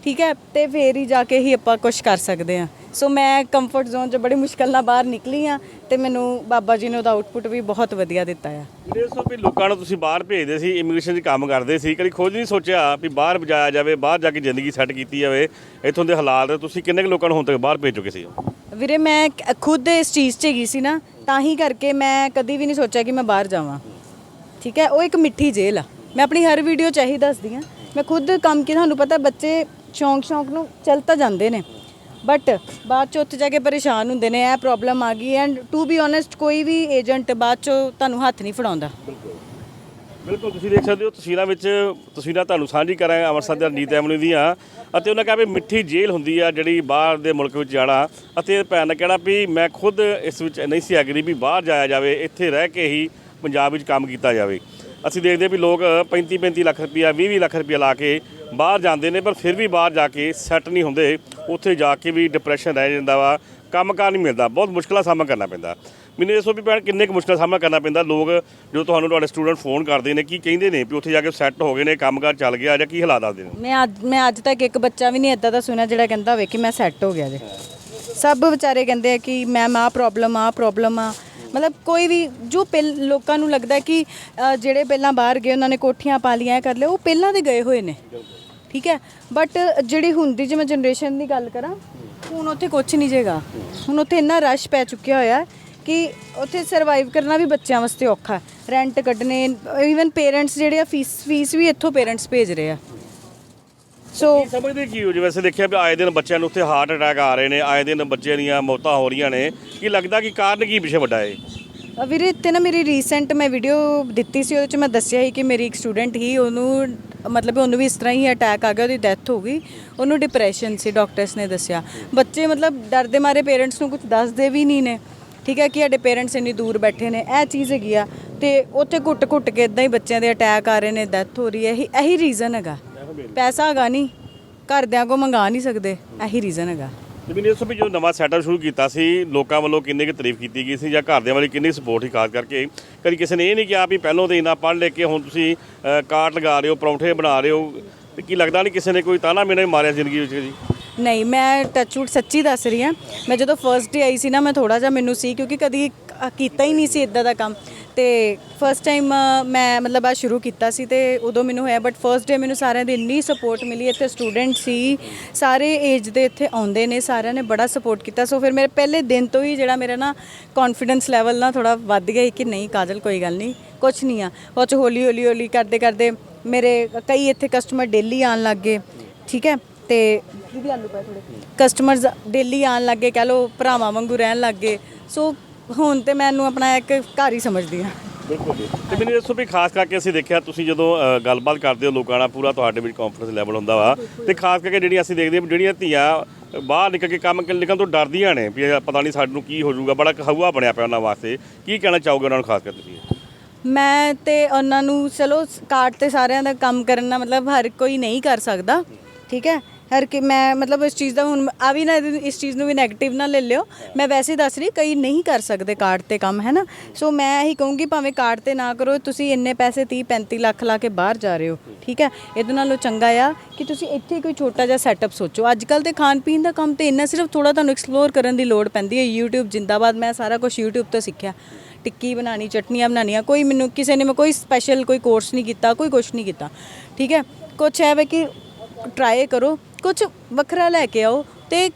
ਠੀਕ ਹੈ, ਤੇ ਫੇਰ ਹੀ ਜਾ ਕੇ ਹੀ ਆਪਾਂ ਕੁਝ ਕਰ ਸਕਦੇ ਹਾਂ ਸੋ ਮੈਂ ਕੰਫਰਟ ਜ਼ੋਨ 'ਚ ਬੜੀ ਮੁਸ਼ਕਲ ਨਾਲ ਬਾਹਰ ਨਿਕਲੀ ਆ ਤੇ ਮੈਨੂੰ ਬਾਬਾ ਜੀ ਨੇ ਉਹਦਾ ਆਊਟਪੁੱਟ ਵੀ ਬਹੁਤ ਵਧੀਆ ਦਿੱਤਾ ਆ। ਜਿਹੜੇ ਸੋ ਵੀ ਲੋਕਾਂ ਨੂੰ ਤੁਸੀਂ ਬਾਹਰ ਭੇਜਦੇ ਸੀ ਇਮੀਗ੍ਰੇਸ਼ਨ 'ਚ ਕੰਮ ਕਰਦੇ ਸੀ ਕਦੀ ਖੁਦ ਨਹੀਂ ਸੋਚਿਆ ਵੀ ਬਾਹਰ ਜਾਇਆ ਜਾਵੇ ਬਾਹਰ ਜਾ ਕੇ ਜ਼ਿੰਦਗੀ ਸੈੱਟ ਕੀਤੀ ਜਾਵੇ ਇੱਥੋਂ ਦੇ ਹਾਲਾਤ ਤੁਸੀਂ ਕਿੰਨੇ ਕੁ ਲੋਕਾਂ ਨੂੰ ਹੁਣ ਤੱਕ ਬਾਹਰ ਭੇਜ ਚੁੱਕੇ ਸੀ? ਵੀਰੇ ਮੈਂ ਖੁਦ ਇਸ ਚੀਜ਼ 'ਚ ਹੈਗੀ ਸੀ ਨਾ ਤਾਂ ਹੀ ਕਰਕੇ ਮੈਂ ਕਦੀ ਵੀ ਨਹੀਂ ਸੋਚਿਆ ਕਿ ਮੈਂ ਬਾਹਰ ਜਾਵਾਂ। ਠੀਕ ਹੈ ਉਹ ਇੱਕ ਮਿੱਠੀ ਜੇਲ੍ਹ ਆ। ਮੈਂ ਆਪਣੀ ਹਰ ਵੀਡੀਓ 'ਚ ਇਹੀ ਦੱਸਦੀ ਆ ਮੈਂ ਖੁਦ ਕੰਮ ਕੀ ਤੁਹਾਨੂੰ ਪਤਾ ਬੱਚੇ ਸ਼ੌਂਕ ਸ਼ੌਂਕ ਨੂੰ ਚੱਲ ਤਾਂ ਜਾਂਦੇ ਨੇ। ਬਟ ਬਾਅਦ 'ਚ ਉੱਥੇ ਜਾ ਕੇ ਪਰੇਸ਼ਾਨ ਹੁੰਦੇ ਨੇ, ਇਹ ਪ੍ਰੋਬਲਮ ਆ ਗਈ ਐਂਡ ਟੂ ਬੀ ਓਨੈਸਟ ਕੋਈ ਵੀ ਏਜੰਟ ਬਾਅਦ 'ਚ ਤੁਹਾਨੂੰ ਹੱਥ ਨਹੀਂ ਫੜਾਉਂਦਾ। ਬਿਲਕੁਲ। ਤੁਸੀਂ ਦੇਖ ਸਕਦੇ ਹੋ ਤਸਵੀਰਾਂ ਵਿੱਚ, ਤਸਵੀਰਾਂ ਤੁਹਾਨੂੰ ਸਾਂਝੀ ਕਰਾਂਗੇ ਅੰਮ੍ਰਿਤਸਰ ਦੇ ਰਣਜੀਤ ਐਵਨਿਊ ਦੀਆਂ ਅਤੇ ਉਹਨਾਂ ਕਿਹਾ ਵੀ ਮਿੱਠੀ ਜੇਲ੍ਹ ਹੁੰਦੀ ਆ ਜਿਹੜੀ ਬਾਹਰ ਦੇ ਮੁਲਕ ਵਿੱਚ ਜਾਣਾ ਅਤੇ ਭੈਣ ਨੇ ਕਹਿਣਾ ਵੀ ਮੈਂ ਖੁਦ ਇਸ ਵਿੱਚ ਨਹੀਂ ਸੀ ਐਗਰੀ ਵੀ ਬਾਹਰ ਜਾਇਆ ਜਾਵੇ, ਇੱਥੇ ਰਹਿ ਕੇ ਹੀ ਪੰਜਾਬ ਵਿੱਚ ਕੰਮ ਕੀਤਾ ਜਾਵੇ। ਅਸੀਂ ਦੇਖਦੇ ਹਾਂ ਵੀ ਲੋਕ 35 35 ਲੱਖ ਰੁਪਇਆ 20 20 ਲੱਖ ਰੁਪਇਆ ਲਾ ਕੇ ਬਾਹਰ ਜਾਂਦੇ ਨੇ, ਪਰ ਫਿਰ ਵੀ ਬਾਹਰ ਜਾ ਕੇ ਸੈੱਟ ਨਹੀਂ ਹੁੰਦੇ। ਉੱਥੇ ਜਾ ਕੇ ਵੀ ਡਿਪਰੈਸ਼ਨ ਰਹਿ ਜਾਂਦਾ ਵਾ ਕੰਮਕਾਰ ਨਹੀਂ ਮਿਲਦਾ ਬਹੁਤ ਮੁਸ਼ਕਲਾਂ ਦਾ ਸਾਹਮਣਾ ਕਰਨਾ ਪੈਂਦਾ। ਮੈਨੂੰ ਦੱਸੋ ਵੀ ਭੈਣ ਕਿੰਨੇ ਕੁ ਮੁਸ਼ਕਲ ਸਾਹਮਣਾ ਕਰਨਾ ਪੈਂਦਾ? ਲੋਕ ਜਦੋਂ ਤੁਹਾਨੂੰ ਤੁਹਾਡੇ ਸਟੂਡੈਂਟ ਫੋਨ ਕਰਦੇ ਨੇ ਕੀ ਕਹਿੰਦੇ ਨੇ ਵੀ ਉੱਥੇ ਜਾ ਕੇ ਸੈੱਟ ਹੋ ਗਏ ਨੇ ਕੰਮਕਾਰ ਚੱਲ ਗਿਆ ਜਾਂ ਕੀ ਹਾਲਾਤ ਦੱਸਦੇ ਨੇ? ਮੈਂ ਅੱਜ ਮੈਂ ਅੱਜ ਤੱਕ ਇੱਕ ਬੱਚਾ ਵੀ ਨਹੀਂ ਇਦਾਂ ਦਾ ਸੁਣਿਆ ਜਿਹੜਾ ਕਹਿੰਦਾ ਹੋਵੇ ਕਿ ਮੈਂ ਸੈੱਟ ਹੋ ਗਿਆ ਜੇ। ਸਭ ਵਿਚਾਰੇ ਕਹਿੰਦੇ ਆ ਕਿ ਮੈਮ ਆਹ ਪ੍ਰੋਬਲਮ ਆ ਪ੍ਰੋਬਲਮ ਆ। ਮਤਲਬ ਕੋਈ ਵੀ ਜੋ ਪਹਿਲ ਲੋਕਾਂ ਨੂੰ ਲੱਗਦਾ ਕਿ ਅ, ਜਿਹੜੇ ਪਹਿਲਾਂ ਬਾਹਰ ਗਏ ਉਹਨਾਂ ਨੇ ਕੋਠੀਆਂ ਪਾ ਲੀਆਂ ਇਹ ਕਰ ਲਿਆ ਉਹ ਪਹਿਲਾਂ ਦੇ ਗਏ ਹੋਏ ਨੇ। ਠੀਕ ਹੈ? ਬਟ ਜਿਹੜੀ ਹੁਣ ਦੀ ਜੇ ਮੈਂ ਜਨਰੇਸ਼ਨ ਦੀ ਗੱਲ ਕਰਾਂ ਹੁਣ ਉੱਥੇ ਕੁਝ ਨਹੀਂ ਜੇਗਾ। ਹੁਣ ਉੱਥੇ ਇੰਨਾ ਰਸ਼ ਪੈ ਚੁੱਕਿਆ ਹੋਇਆ ਹੈ ਕਿ ਉੱਥੇ ਸਰਵਾਈਵ ਕਰਨਾ ਵੀ ਬੱਚਿਆਂ ਵਾਸਤੇ ਔਖਾ ਰੈਂਟ ਕੱਢਣੇ ਇਵਨ ਪੇਰੈਂਟਸ ਜਿਹੜੇ ਆ ਫੀਸ ਫੀਸ ਵੀ ਇੱਥੋਂ ਪੇਰੈਂਟਸ ਭੇਜ ਰਹੇ ਆ। ਸੋ ਸਮਝਦੇ ਕੀ ਹੋ ਜੀ? ਵੈਸੇ ਦੇਖਿਆ ਵੀ ਆਏ ਦਿਨ ਬੱਚਿਆਂ ਨੂੰ ਉੱਥੇ ਹਾਰਟ ਅਟੈਕ ਆ ਰਹੇ ਨੇ ਆਏ ਦਿਨ ਬੱਚਿਆਂ ਦੀਆਂ ਮੌਤਾਂ ਹੋ ਰਹੀਆਂ ਨੇ। ਕੀ ਲੱਗਦਾ ਕਿ ਕਾਰਨ ਕੀ ਪਿੱਛੇ ਵੱਡਾ ਹੈ ਵੀਰੇ ਇੱਥੇ ਨਾ ਮੇਰੀ ਰੀਸੈਂਟ ਮੈਂ ਵੀਡੀਓ ਦਿੱਤੀ ਸੀ ਉਹਦੇ ਚ ਮੈਂ ਦੱਸਿਆ ਸੀ ਕਿ ਮੇਰੀ ਇੱਕ ਸਟੂਡੈਂਟ ਹੀ ਉਹਨੂੰ ਮਤਲਬ ਉਹਨੂੰ ਵੀ ਇਸ ਤਰ੍ਹਾਂ ਹੀ ਅਟੈਕ ਆ ਗਿਆ, ਉਹਦੀ ਡੈਥ ਹੋ ਗਈ। ਉਹਨੂੰ ਡਿਪਰੈਸ਼ਨ ਸੀ ਡਾਕਟਰਸ ਨੇ ਦੱਸਿਆ। ਬੱਚੇ ਮਤਲਬ ਡਰਦੇ ਮਾਰੇ ਪੇਰੈਂਟਸ ਨੂੰ ਕੁਝ ਦੱਸਦੇ ਵੀ ਨਹੀਂ ਨੇ। ਠੀਕ ਹੈ ਕਿ ਸਾਡੇ ਪੇਰੈਂਟਸ ਇੰਨੀ ਦੂਰ ਬੈਠੇ ਨੇ, ਇਹ ਚੀਜ਼ ਹੈਗੀ ਆ। ਤੇ ਉੱਥੇ ਘੁੱਟ-ਘੁੱਟ ਕੇ ਇਦਾਂ ਹੀ ਬੱਚਿਆਂ ਦੇ ਅਟੈਕ ਆ ਰਹੇ ਨੇ ਡੈਥ ਹੋ ਰਹੀ ਹੈ। ਇਹੀ ਇਹੀ ਰੀਜ਼ਨ ਹੈਗਾ। ਪੈਸਾ ਹੈਗਾ ਨਹੀਂ। ਘਰਦਿਆਂ ਕੋ ਮੰਗਾ ਨਹੀਂ ਸਕਦੇ। ਇਹੀ ਰੀਜ਼ਨ ਹੈਗਾ। ਤੇ ਮੈਨੂੰ ਵੀ ਜਦੋਂ ਨਵਾਂ ਸੈਟਅਪ ਸ਼ੁਰੂ ਕੀਤਾ ਸੀ ਲੋਕਾਂ ਵੱਲੋਂ ਕਿੰਨੀ ਕੁ ਤਾਰੀਫ ਕੀਤੀ ਗਈ ਸੀ ਜਾਂ ਘਰਦਿਆਂ ਵਾਲੀ ਕਿੰਨੀ ਸਪੋਰਟ ਹੀ ਖਾਸ ਕਰਕੇ ਕਦੀ ਕਿਸੇ ਨੇ ਇਹ ਨਹੀਂ ਕਿਹਾ ਵੀ ਪਹਿਲੋਂ ਤੇ ਇੰਨਾ ਪੜ੍ਹ ਲੈ ਕੇ ਹੁਣ ਤੁਸੀਂ ਅ, ਕਾਰਟ ਲਗਾ ਰਹੇ ਹੋ ਪਰੌਂਠੇ ਬਣਾ ਰਹੇ ਹੋ ਤੇ ਕੀ ਲੱਗਦਾ ਨਹੀਂ ਕਿਸੇ ਨੇ ਕੋਈ ਤਾਨਾ ਮੇਨੇ ਮਾਰਿਆ ਜ਼ਿੰਦਗੀ ਵਿੱਚ ਜੀ ਨਹੀਂ ਮੈਂ ਟੱਚਵੁੱਡ ਸੱਚੀ ਦੱਸ ਰਹੀ ਹਾਂ ਮੈਂ ਜਦੋਂ ਫਰਸਟ ਡੇ ਆਈ ਸੀ ਨਾ ਮੈਂ ਥੋੜਾ ਜਿਹਾ ਮੈਨੂੰ ਸੀ ਕਿਉਂਕਿ ਕਦੀ ਕੀਤਾ ਹੀ ਨਹੀਂ ਸੀ ਇਦਾਂ ਦਾ ਕੰਮ। ਤੇ ਫਸਟ ਟਾਈਮ ਮੈਂ ਮਤਲਬ ਆ ਸ਼ੁਰੂ ਕੀਤਾ ਸੀ ਤੇ ਉਦੋਂ ਮੈਨੂੰ ਹੋਇਆ ਬਟ ਫਰਸਟ ਡੇ ਮੈਨੂੰ ਸਾਰਿਆਂ ਦੀ ਇੰਨੀ ਸਪੋਰਟ ਮਿਲੀ, ਇੱਥੇ ਸਟੂਡੈਂਟ ਸੀ, ਸਾਰੇ ਏਜ ਦੇ ਇੱਥੇ ਆਉਂਦੇ ਨੇ, ਸਾਰਿਆਂ ਨੇ ਬੜਾ ਸਪੋਰਟ ਕੀਤਾ। ਸੋ ਫਿਰ ਮੇਰੇ ਪਹਿਲੇ ਦਿਨ ਤੋਂ ਹੀ ਜਿਹੜਾ ਮੇਰਾ ਨਾ ਕੌਨਫੀਡੈਂਸ ਲੈਵਲ ਨਾ ਥੋੜਾ ਵੱਧ ਗਿਆ ਸੀ ਕਿ ਨਹੀਂ ਕਾਜਲ, ਕੋਈ ਗੱਲ ਨਹੀਂ ਕੁਝ ਨਹੀਂ ਆ। ਉਹ 'ਚ ਹੌਲੀ ਹੌਲੀ ਹੌਲੀ ਕਰਦੇ ਕਰਦੇ ਮੇਰੇ ਕਈ ਇੱਥੇ ਕਸਟਮਰ ਡੇਲੀ ਆਉਣ ਲੱਗ ਗਏ, ਠੀਕ ਹੈ? ਤੇ ਦੀਦੀ, ਆਲੂ ਪਾਏ ਥੋੜੇ ਕਸਟਮਰਸ ਡੇਲੀ ਆਉਣ ਲੱਗੇ ਕਹ ਲੋ ਭਰਾਵਾਂ ਵਾਂਗੂ ਰਹਿਣ ਲੱਗੇ ਸੋ ਹੁਣ ਤੇ ਮੈਨੂੰ ਆਪਣਾ ਇੱਕ ਘਰ ਹੀ ਸਮਝਦੀ ਹਾਂ ਬਿਲਕੁਲ ਜੀ। ਤੇ ਮੈਨੂੰ ਦੱਸੋ ਵੀ ਖਾਸ ਕਰਕੇ ਅਸੀਂ ਦੇਖਿਆ ਤੁਸੀਂ ਜਦੋਂ ਅ, ਗੱਲਬਾਤ ਕਰਦੇ ਹੋ ਲੋਕਾਂ ਨਾਲ ਪੂਰਾ ਤੁਹਾਡੇ ਵਿੱਚ ਕੰਫੀਡੈਂਸ ਲੈਵਲ ਹੁੰਦਾ ਵਾ। ਤੇ ਖਾਸ ਕਰਕੇ ਜਿਹੜੀਆਂ ਅਸੀਂ ਦੇਖਦੇ ਹਾਂ ਵੀ ਜਿਹੜੀਆਂ ਧੀਆਂ ਬਾਹਰ ਨਿਕਲ ਕੇ ਕੰਮ ਕਰਨ ਨਿਕਲਣ ਤੋਂ ਡਰਦੀਆਂ ਨੇ ਵੀ ਇਹ ਪਤਾ ਨਹੀਂ ਸਾਨੂੰ ਕੀ ਹੋ ਜਾਊਗਾ ਬੜਾ ਕਹੂਆ ਬਣਿਆ ਪਿਆ ਉਹਨਾਂ ਵਾਸਤੇ। ਕੀ ਕਹਿਣਾ ਚਾਹੋਗੇ ਉਹਨਾਂ ਨੂੰ ਖਾਸ ਕਰਕੇ ਤੁਸੀਂ? ਮੈਂ ਤੇ ਉਹਨਾਂ ਨੂੰ ਚਲੋ ਕਾਰਡ ਤੇ ਸਾਰਿਆਂ ਦਾ ਕੰਮ ਕਰਨਾ ਮਤਲਬ ਹਰ ਕੋਈ ਨਹੀਂ ਕਰ ਸਕਦਾ ਠੀਕ ਹੈ? ਹਰ ਕਿ ਮੈਂ ਮਤਲਬ ਇਸ ਚੀਜ਼ ਦਾ ਹੁਣ ਆ ਵੀ ਨਾ ਇਹਦੇ ਇਸ ਚੀਜ਼ ਨੂੰ ਵੀ ਨੈਗੇਟਿਵ ਨਾ ਲੈ ਲਿਓ। ਮੈਂ ਵੈਸੇ ਹੀ ਦੱਸ ਰਹੀ ਕਈ ਨਹੀਂ ਕਰ ਸਕਦੇ ਕਾਰਡ ਤੇ ਕੰਮ, ਹੈ ਨਾ? ਸੋ ਮੈਂ ਇਹੀ ਕਹੂੰਗੀ ਭਾਵੇਂ ਕਾਰਡ ਤੇ ਨਾ ਕਰੋ, ਤੁਸੀਂ ਇੰਨੇ ਪੈਸੇ 30 35 ਲੱਖ ਲਾ ਕੇ ਬਾਹਰ ਜਾ ਰਹੇ ਹੋ, ਠੀਕ ਹੈ? ਇਹਦੇ ਨਾਲੋਂ ਚੰਗਾ ਆ ਕਿ ਤੁਸੀਂ ਇੱਥੇ ਕੋਈ ਛੋਟਾ ਜਿਹਾ ਸੈਟਅਪ ਸੋਚੋ। ਅੱਜ ਕੱਲ ਤੇ ਖਾਣ ਪੀਣ ਦਾ ਕੰਮ ਤੇ ਇੰਨਾ ਸਿਰਫ ਥੋੜਾ ਤੁਹਾਨੂੰ ਐਕਸਪਲੋਰ ਕਰਨ ਦੀ ਲੋੜ ਪੈਂਦੀ ਹੈ। YouTube, ਜਿੰਦਾਬਾਦ, ਮੈਂ ਸਾਰਾ ਕੁਝ YouTube ਤੋਂ ਸਿੱਖਿਆ। ਟਿੱਕੀ ਬਣਾਣੀ ਚਟਨੀਆਂ ਬਣਾਉਣੀਆਂ, ਕੋਈ ਮੈਨੂੰ ਕਿਸੇ ਨੇ ਮੈਂ ਕੋਈ ਸਪੈਸ਼ਲ ਕੋਈ ਕੋਰਸ ਨਹੀਂ ਕੀਤਾ, ਕੋਈ ਕੁਝ ਨਹੀਂ ਕੀਤਾ, ਠੀਕ ਹੈ? ਕੁਛ ਹੈ ਵੇ ਕਿ ਟਰਾਈ ਕਰੋ। ਕੁਝ ਵੱਖਰਾ ਲੈ ਕੇ ਆਓ ਤੇ